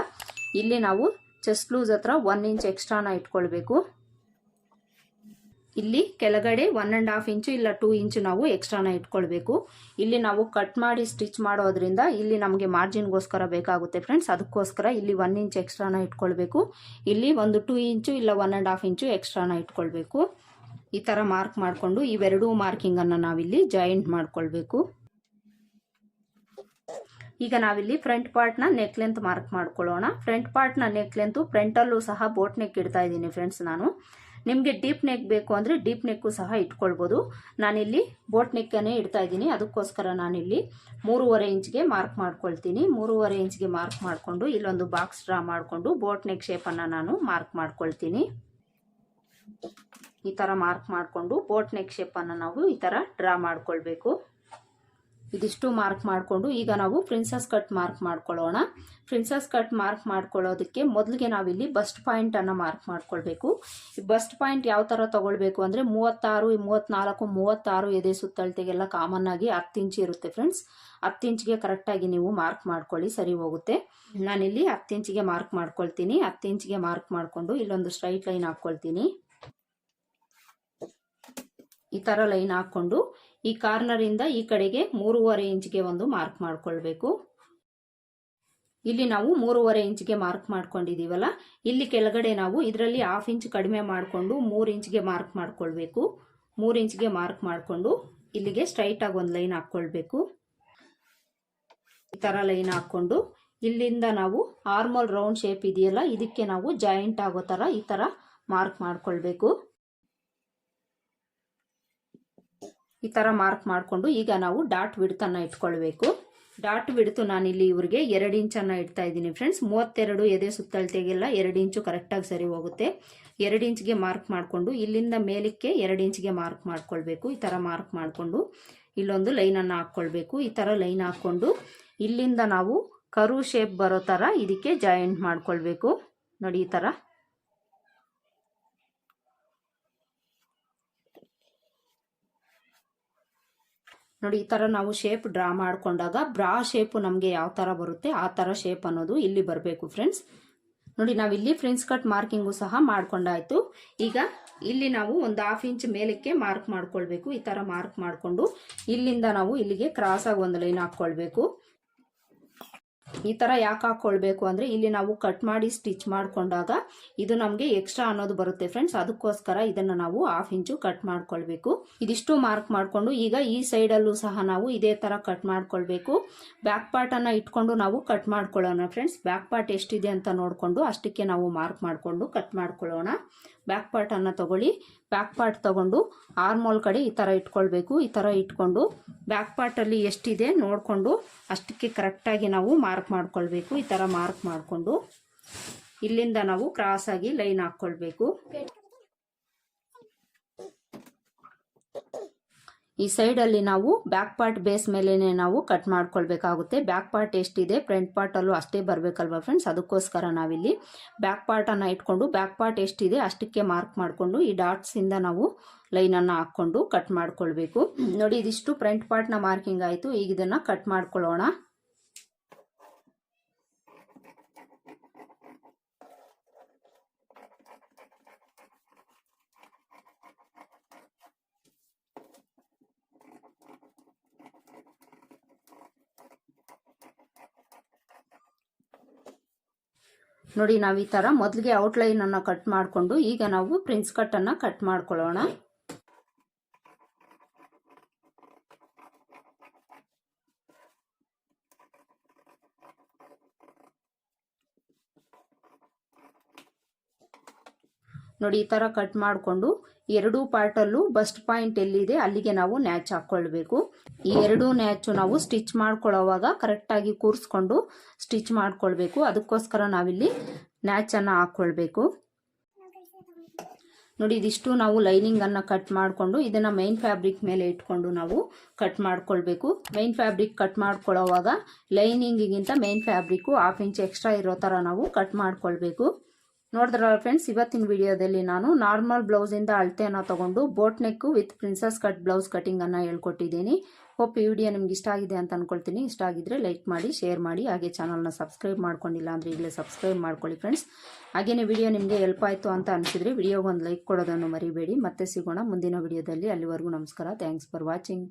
ಇಲ್ಲಿ ನಾವು ಚೆಸ್ಟ್ ಲೂಸ್ ಹತ್ರ ಒನ್ ಇಂಚ್ ಎಕ್ಸ್ಟ್ರಾನ ಇಟ್ಕೊಳ್ಬೇಕು. ಇಲ್ಲಿ ಕೆಳಗಡೆ ಒನ್ ಆ್ಯಂಡ್ ಹಾಫ್ ಇಂಚು ಇಲ್ಲ ಟೂ ಇಂಚು ನಾವು ಎಕ್ಸ್ಟ್ರಾನ ಇಟ್ಕೊಳ್ಬೇಕು. ಇಲ್ಲಿ ನಾವು ಕಟ್ ಮಾಡಿ ಸ್ಟಿಚ್ ಮಾಡೋದ್ರಿಂದ ಇಲ್ಲಿ ನಮಗೆ ಮಾರ್ಜಿನ್ಗೋಸ್ಕರ ಬೇಕಾಗುತ್ತೆ ಫ್ರೆಂಡ್ಸ್ ಅದಕ್ಕೋಸ್ಕರ ಇಲ್ಲಿ ಒನ್ ಇಂಚ್ ಎಕ್ಸ್ಟ್ರಾನ ಇಟ್ಕೊಳ್ಬೇಕು. ಇಲ್ಲಿ ಒಂದು ಟೂ ಇಂಚು ಇಲ್ಲ ಒನ್ ಆ್ಯಂಡ್ ಹಾಫ್ ಇಂಚು ಎಕ್ಸ್ಟ್ರಾನ ಇಟ್ಕೊಳ್ಬೇಕು. ಈ ಥರ ಮಾರ್ಕ್ ಮಾಡಿಕೊಂಡು ಇವೆರಡೂ ಮಾರ್ಕಿಂಗನ್ನು ನಾವಿಲ್ಲಿ ಜಾಯಿಂಟ್ ಮಾಡ್ಕೊಳ್ಬೇಕು. ಈಗ ನಾವಿಲ್ಲಿ ಫ್ರಂಟ್ ಪಾರ್ಟ್ನ ನೆಕ್ ಲೆಂತ್ ಮಾರ್ಕ್ ಮಾಡ್ಕೊಳ್ಳೋಣ. ಫ್ರಂಟ್ ಪಾರ್ಟ್ನ ನೆಕ್ ಲೆಂತು ಫ್ರಂಟಲ್ಲೂ ಸಹ ಬೋಟ್ ನೆಕ್ ಇಡ್ತಾ ಇದ್ದೀನಿ ಫ್ರೆಂಡ್ಸ್ ನಾನು. ನಿಮಗೆ ಡೀಪ್ ನೆಕ್ ಬೇಕು ಅಂದರೆ ಡೀಪ್ ನೆಕ್ಕು ಸಹ ಇಟ್ಕೊಳ್ಬೋದು. ನಾನಿಲ್ಲಿ ಬೋಟ್ ನೆಕ್ಕನ್ನೇ ಇಡ್ತಾ ಇದ್ದೀನಿ. ಅದಕ್ಕೋಸ್ಕರ ನಾನಿಲ್ಲಿ ಮೂರುವರೆ ಇಂಚ್ಗೆ ಮಾರ್ಕ್ ಮಾಡ್ಕೊಳ್ತೀನಿ. ಮೂರುವರೆ ಇಂಚ್ಗೆ ಮಾರ್ಕ್ ಮಾಡಿಕೊಂಡು ಇಲ್ಲೊಂದು ಬಾಕ್ಸ್ ಡ್ರಾ ಮಾಡಿಕೊಂಡು ಬೋಟ್ ನೆಕ್ ಶೇಪನ್ನು ನಾನು ಮಾರ್ಕ್ ಮಾಡ್ಕೊಳ್ತೀನಿ. ಈ ಥರ ಮಾರ್ಕ್ ಮಾಡಿಕೊಂಡು ಬೋಟ್ ನೆಕ್ ಶೇಪನ್ನು ನಾವು ಈ ಥರ ಡ್ರಾ ಮಾಡ್ಕೊಳ್ಬೇಕು. ಇದಿಷ್ಟು ಮಾರ್ಕ್ ಮಾಡಿಕೊಂಡು ಈಗ ನಾವು ಪ್ರಿನ್ಸಸ್ ಕಟ್ ಮಾರ್ಕ್ ಮಾಡ್ಕೊಳ್ಳೋಣ. ಪ್ರಿನ್ಸಸ್ ಕಟ್ ಮಾರ್ಕ್ ಮಾಡ್ಕೊಳ್ಳೋದಕ್ಕೆ ಮೊದಲಿಗೆ ನಾವಿಲ್ಲಿ ಬಸ್ಟ್ ಪಾಯಿಂಟನ್ನು ಮಾರ್ಕ್ ಮಾಡ್ಕೊಳ್ಬೇಕು. ಈ ಬಸ್ಟ್ ಪಾಯಿಂಟ್ ಯಾವ ಥರ ತೊಗೊಳ್ಬೇಕು ಅಂದರೆ ಮೂವತ್ತಾರು ಮೂವತ್ತ್ನಾಲ್ಕು ಮೂವತ್ತಾರು ಎದೆ ಸುತ್ತಳತೆಗೆಲ್ಲ ಕಾಮನ್ ಆಗಿ ಹತ್ತು ಇಂಚು ಇರುತ್ತೆ ಫ್ರೆಂಡ್ಸ್ ಹತ್ತು ಇಂಚಿಗೆ ಕರೆಕ್ಟಾಗಿ ನೀವು ಮಾರ್ಕ್ ಮಾಡ್ಕೊಳ್ಳಿ, ಸರಿ ಹೋಗುತ್ತೆ. ನಾನಿಲ್ಲಿ ಹತ್ತು ಇಂಚಿಗೆ ಮಾರ್ಕ್ ಮಾಡ್ಕೊಳ್ತೀನಿ. ಹತ್ತು ಇಂಚಿಗೆ ಮಾರ್ಕ್ ಮಾಡಿಕೊಂಡು ಇಲ್ಲೊಂದು ಸ್ಟ್ರೈಟ್ ಲೈನ್ ಹಾಕ್ಕೊಳ್ತೀನಿ. ಈ ಥರ ಲೈನ್ ಹಾಕ್ಕೊಂಡು ಈ ಕಾರ್ನರಿಂದ ಈ ಕಡೆಗೆ ಮೂರುವರೆ ಇಂಚ್ಗೆ ಒಂದು ಮಾರ್ಕ್ ಮಾಡ್ಕೊಳ್ಬೇಕು. ಇಲ್ಲಿ ನಾವು ಮೂರುವರೆ ಇಂಚ್ಗೆ ಮಾರ್ಕ್ ಮಾಡ್ಕೊಂಡಿದೀವಲ್ಲ, ಇಲ್ಲಿ ಕೆಳಗಡೆ ನಾವು ಇದರಲ್ಲಿ ಹಾಫ್ ಇಂಚ್ ಕಡಿಮೆ ಮಾಡಿಕೊಂಡು ಮೂರು ಇಂಚ್ಗೆ ಮಾರ್ಕ್ ಮಾಡ್ಕೊಳ್ಬೇಕು. ಮೂರು ಇಂಚ್ಗೆ ಮಾರ್ಕ್ ಮಾಡಿಕೊಂಡು ಇಲ್ಲಿಗೆ ಸ್ಟ್ರೈಟಾಗಿ ಒಂದು ಲೈನ್ ಹಾಕ್ಕೊಳ್ಬೇಕು. ಈ ಥರ ಲೈನ್ ಹಾಕ್ಕೊಂಡು ಇಲ್ಲಿಂದ ನಾವು ಆರ್ಮಲ್ ರೌಂಡ್ ಶೇಪ್ ಇದೆಯಲ್ಲ, ಇದಕ್ಕೆ ನಾವು ಜಾಯಿಂಟ್ ಆಗೋ ಥರ ಈ ಥರ ಮಾರ್ಕ್ ಮಾಡ್ಕೊಳ್ಬೇಕು. ಈ ಥರ ಮಾರ್ಕ್ ಮಾಡಿಕೊಂಡು ಈಗ ನಾವು ಡಾಟ್ ವಿಡ್ತನ್ನು ಇಟ್ಕೊಳ್ಬೇಕು. ಡಾಟ್ ಬಿಡ್ತು ನಾನಿಲ್ಲಿ ಇವ್ರಿಗೆ ಎರಡು ಇಂಚನ್ನು ಇಡ್ತಾ ಇದ್ದೀನಿ ಫ್ರೆಂಡ್ಸ್ ಮೂವತ್ತೆರಡು ಎದೆ ಸುತ್ತಳತೆಗೆಲ್ಲ ಎರಡು ಇಂಚು ಕರೆಕ್ಟಾಗಿ ಸರಿ ಹೋಗುತ್ತೆ. ಎರಡು ಇಂಚ್ಗೆ ಮಾರ್ಕ್ ಮಾಡಿಕೊಂಡು ಇಲ್ಲಿಂದ ಮೇಲಕ್ಕೆ ಎರಡು ಇಂಚ್ಗೆ ಮಾರ್ಕ್ ಮಾಡ್ಕೊಳ್ಬೇಕು. ಈ ಥರ ಮಾರ್ಕ್ ಮಾಡಿಕೊಂಡು ಇಲ್ಲೊಂದು ಲೈನನ್ನು ಹಾಕ್ಕೊಳ್ಬೇಕು. ಈ ಥರ ಲೈನ್ ಹಾಕ್ಕೊಂಡು ಇಲ್ಲಿಂದ ನಾವು ಕರು ಶೇಪ್ ಬರೋ ಥರ ಇದಕ್ಕೆ ಜಾಯಿಂಟ್ ಮಾಡ್ಕೊಳ್ಬೇಕು. ನೋಡಿ ಈ ಥರ ನೋಡಿ, ಈ ಥರ ನಾವು ಶೇಪ್ ಡ್ರಾ ಮಾಡ್ಕೊಂಡಾಗ ಬ್ರಾ ಶೇಪು ನಮಗೆ ಯಾವ ಥರ ಬರುತ್ತೆ, ಆ ಥರ ಶೇಪ್ ಅನ್ನೋದು ಇಲ್ಲಿ ಬರಬೇಕು ಫ್ರೆಂಡ್ಸ್ ನೋಡಿ, ನಾವು ಇಲ್ಲಿ ಫ್ರೆಂಡ್ಸ್ ಕಟ್ ಮಾರ್ಕಿಂಗು ಸಹ ಮಾಡ್ಕೊಂಡಾಯ್ತು. ಈಗ ಇಲ್ಲಿ ನಾವು ಒಂದು ಹಾಫ್ ಇಂಚ್ ಮೇಲಕ್ಕೆ ಮಾರ್ಕ್ ಮಾಡ್ಕೊಳ್ಬೇಕು, ಈ ಥರ ಮಾರ್ಕ್ ಮಾಡಿಕೊಂಡು ಇಲ್ಲಿಂದ ನಾವು ಇಲ್ಲಿಗೆ ಕ್ರಾಸಾಗಿ ಒಂದು ಲೈನ್ ಹಾಕ್ಕೊಳ್ಬೇಕು. ಈ ಥರ ಯಾಕೆ ಹಾಕ್ಕೊಳ್ಬೇಕು ಅಂದರೆ ಇಲ್ಲಿ ನಾವು ಕಟ್ ಮಾಡಿ ಸ್ಟಿಚ್ ಮಾಡಿಕೊಂಡಾಗ ಇದು ನಮಗೆ ಎಕ್ಸ್ಟ್ರಾ ಅನ್ನೋದು ಬರುತ್ತೆ ಫ್ರೆಂಡ್ಸ್ ಅದಕ್ಕೋಸ್ಕರ ಇದನ್ನು ನಾವು ಹಾಫ್ ಇಂಚು ಕಟ್ ಮಾಡ್ಕೊಳ್ಬೇಕು. ಇದಿಷ್ಟು ಮಾರ್ಕ್ ಮಾಡಿಕೊಂಡು ಈಗ ಈ ಸೈಡಲ್ಲೂ ಸಹ ನಾವು ಇದೇ ಥರ ಕಟ್ ಮಾಡ್ಕೊಳ್ಬೇಕು. ಬ್ಯಾಕ್ ಪಾರ್ಟನ್ನು ಇಟ್ಕೊಂಡು ನಾವು ಕಟ್ ಮಾಡ್ಕೊಳ್ಳೋಣ ಫ್ರೆಂಡ್ಸ್ ಬ್ಯಾಕ್ ಪಾರ್ಟ್ ಎಷ್ಟಿದೆ ಅಂತ ನೋಡಿಕೊಂಡು ಅಷ್ಟಕ್ಕೆ ನಾವು ಮಾರ್ಕ್ ಮಾಡಿಕೊಂಡು ಕಟ್ ಮಾಡ್ಕೊಳ್ಳೋಣ. ಬ್ಯಾಕ್ ಪಾರ್ಟನ್ನು ತಗೊಳ್ಳಿ. ಬ್ಯಾಕ್ ಪಾರ್ಟ್ ತಗೊಂಡು ಆರ್ಮೋಲ್ ಕಡೆ ಈ ಥರ ಇಟ್ಕೊಳ್ಬೇಕು. ಈ ಥರ ಇಟ್ಕೊಂಡು ಬ್ಯಾಕ್ ಪಾರ್ಟಲ್ಲಿ ಎಷ್ಟಿದೆ ನೋಡಿಕೊಂಡು ಅಷ್ಟಕ್ಕೆ ಕರೆಕ್ಟಾಗಿ ನಾವು ಮಾರ್ಕ್ ಮಾಡ್ಕೊಳ್ಬೇಕು. ಈ ಥರ ಮಾರ್ಕ್ ಮಾಡಿಕೊಂಡು ಇಲ್ಲಿಂದ ನಾವು ಕ್ರಾಸಾಗಿ ಲೈನ್ ಹಾಕ್ಕೊಳ್ಬೇಕು. ಈ ಸೈಡಲ್ಲಿ ನಾವು ಬ್ಯಾಕ್ ಪಾರ್ಟ್ ಬೇಸ್ ಮೇಲೇ ನಾವು ಕಟ್ ಮಾಡ್ಕೊಳ್ಬೇಕಾಗುತ್ತೆ. ಬ್ಯಾಕ್ ಪಾರ್ಟ್ ಎಷ್ಟಿದೆ? ಫ್ರಂಟ್ ಪಾರ್ಟಲ್ಲೂ ಅಷ್ಟೇ ಬರಬೇಕಲ್ವಾ ಫ್ರೆಂಡ್ಸ್ ಅದಕ್ಕೋಸ್ಕರ ನಾವಿಲ್ಲಿ ಬ್ಯಾಕ್ ಪಾರ್ಟನ್ನು ಇಟ್ಕೊಂಡು ಬ್ಯಾಕ್ ಪಾರ್ಟ್ ಎಷ್ಟಿದೆ ಅಷ್ಟಕ್ಕೆ ಮಾರ್ಕ್ ಮಾಡಿಕೊಂಡು ಈ ಡಾಟ್ಸಿಂದ ನಾವು ಲೈನನ್ನು ಹಾಕ್ಕೊಂಡು ಕಟ್ ಮಾಡ್ಕೊಳ್ಬೇಕು. ನೋಡಿ, ಇದಿಷ್ಟು ಫ್ರಂಟ್ ಪಾರ್ಟ್ನ ಮಾರ್ಕಿಂಗ್ ಆಯಿತು. ಈಗ ಇದನ್ನು ಕಟ್ ಮಾಡ್ಕೊಳ್ಳೋಣ. ನೋಡಿ, ನಾವು ಈ ಥರ ಮೊದಲಿಗೆ ಔಟ್ಲೈನನ್ನು ಕಟ್ ಮಾಡಿಕೊಂಡು ಈಗ ನಾವು ಪ್ರಿನ್ಸ್ ಕಟ್ಟನ್ನು ಕಟ್ ಮಾಡ್ಕೊಳ್ಳೋಣ. ನೋಡಿ, ಈ ಥರ ಕಟ್ ಮಾಡಿಕೊಂಡು ಎರಡೂ ಪಾರ್ಟಲ್ಲೂ ಬಸ್ಟ್ ಪಾಯಿಂಟ್ ಎಲ್ಲಿದೆ ಅಲ್ಲಿಗೆ ನಾವು ನ್ಯಾಚ್ ಹಾಕ್ಕೊಳ್ಬೇಕು. ಈ ಎರಡೂ ನ್ಯಾಚು ನಾವು ಸ್ಟಿಚ್ ಮಾಡ್ಕೊಳ್ಳೋವಾಗ ಕರೆಕ್ಟಾಗಿ ಕೂರಿಸ್ಕೊಂಡು ಸ್ಟಿಚ್ ಮಾಡ್ಕೊಳ್ಬೇಕು. ಅದಕ್ಕೋಸ್ಕರ ನಾವಿಲ್ಲಿ ನ್ಯಾಚನ್ನು ಹಾಕ್ಕೊಳ್ಬೇಕು. ನೋಡಿ, ಇದಿಷ್ಟು ನಾವು ಲೈನಿಂಗನ್ನು ಕಟ್ ಮಾಡಿಕೊಂಡು ಇದನ್ನು ಮೈನ್ ಫ್ಯಾಬ್ರಿಕ್ ಮೇಲೆ ಇಟ್ಕೊಂಡು ನಾವು ಕಟ್ ಮಾಡ್ಕೊಳ್ಬೇಕು. ಮೈನ್ ಫ್ಯಾಬ್ರಿಕ್ ಕಟ್ ಮಾಡ್ಕೊಳ್ಳೋವಾಗ ಲೈನಿಂಗಿಗಿಂತ main fabric half inch extra ಇರೋ ಥರ ನಾವು ಕಟ್ ಮಾಡ್ಕೊಳ್ಬೇಕು. ನೋಡಿದ್ರಲ್ಲ ಫ್ರೆಂಡ್ಸ್ ಇವತ್ತಿನ ವಿಡಿಯೋದಲ್ಲಿ ನಾನು ನಾರ್ಮಲ್ ಬ್ಲೌಸಿಂದ ಅಳತೆಯನ್ನು ತೊಗೊಂಡು boat neck with princess cut blouse ಕಟಿಂಗನ್ನು ಹೇಳ್ಕೊಟ್ಟಿದ್ದೀನಿ. ಹೋಪ್ ಈ ವಿಡಿಯೋ ನಿಮ್ಗೆ ಇಷ್ಟ ಆಗಿದೆ ಅಂತ ಅನ್ಕೊಳ್ತೀನಿ. ಇಷ್ಟ ಆಗಿದ್ರೆ ಲೈಕ್ ಮಾಡಿ ಶೇರ್ ಮಾಡಿ, ಹಾಗೆ ಚಾನಲ್ನ ಸಬ್ಸ್ಕ್ರೈಬ್ ಮಾಡ್ಕೊಂಡಿಲ್ಲ ಅಂದರೆ ಈಗಲೇ ಸಬ್ಸ್ಕ್ರೈಬ್ ಮಾಡ್ಕೊಳ್ಳಿ ಫ್ರೆಂಡ್ಸ್ ಹಾಗೆಯೇ ವಿಡಿಯೋ ನಿಮಗೆ ಹೆಲ್ಪ್ ಆಯಿತು ಅಂತ ಅನಿಸಿದ್ರೆ ವಿಡಿಯೋಗೆ ಒಂದು ಲೈಕ್ ಕೊಡೋದನ್ನು ಮರಿಬೇಡಿ. ಮತ್ತೆ ಸಿಗೋಣ ಮುಂದಿನ ವಿಡಿಯೋದಲ್ಲಿ ಅಲ್ಲಿವರೆಗೂ ನಮಸ್ಕಾರ. Thanks for watching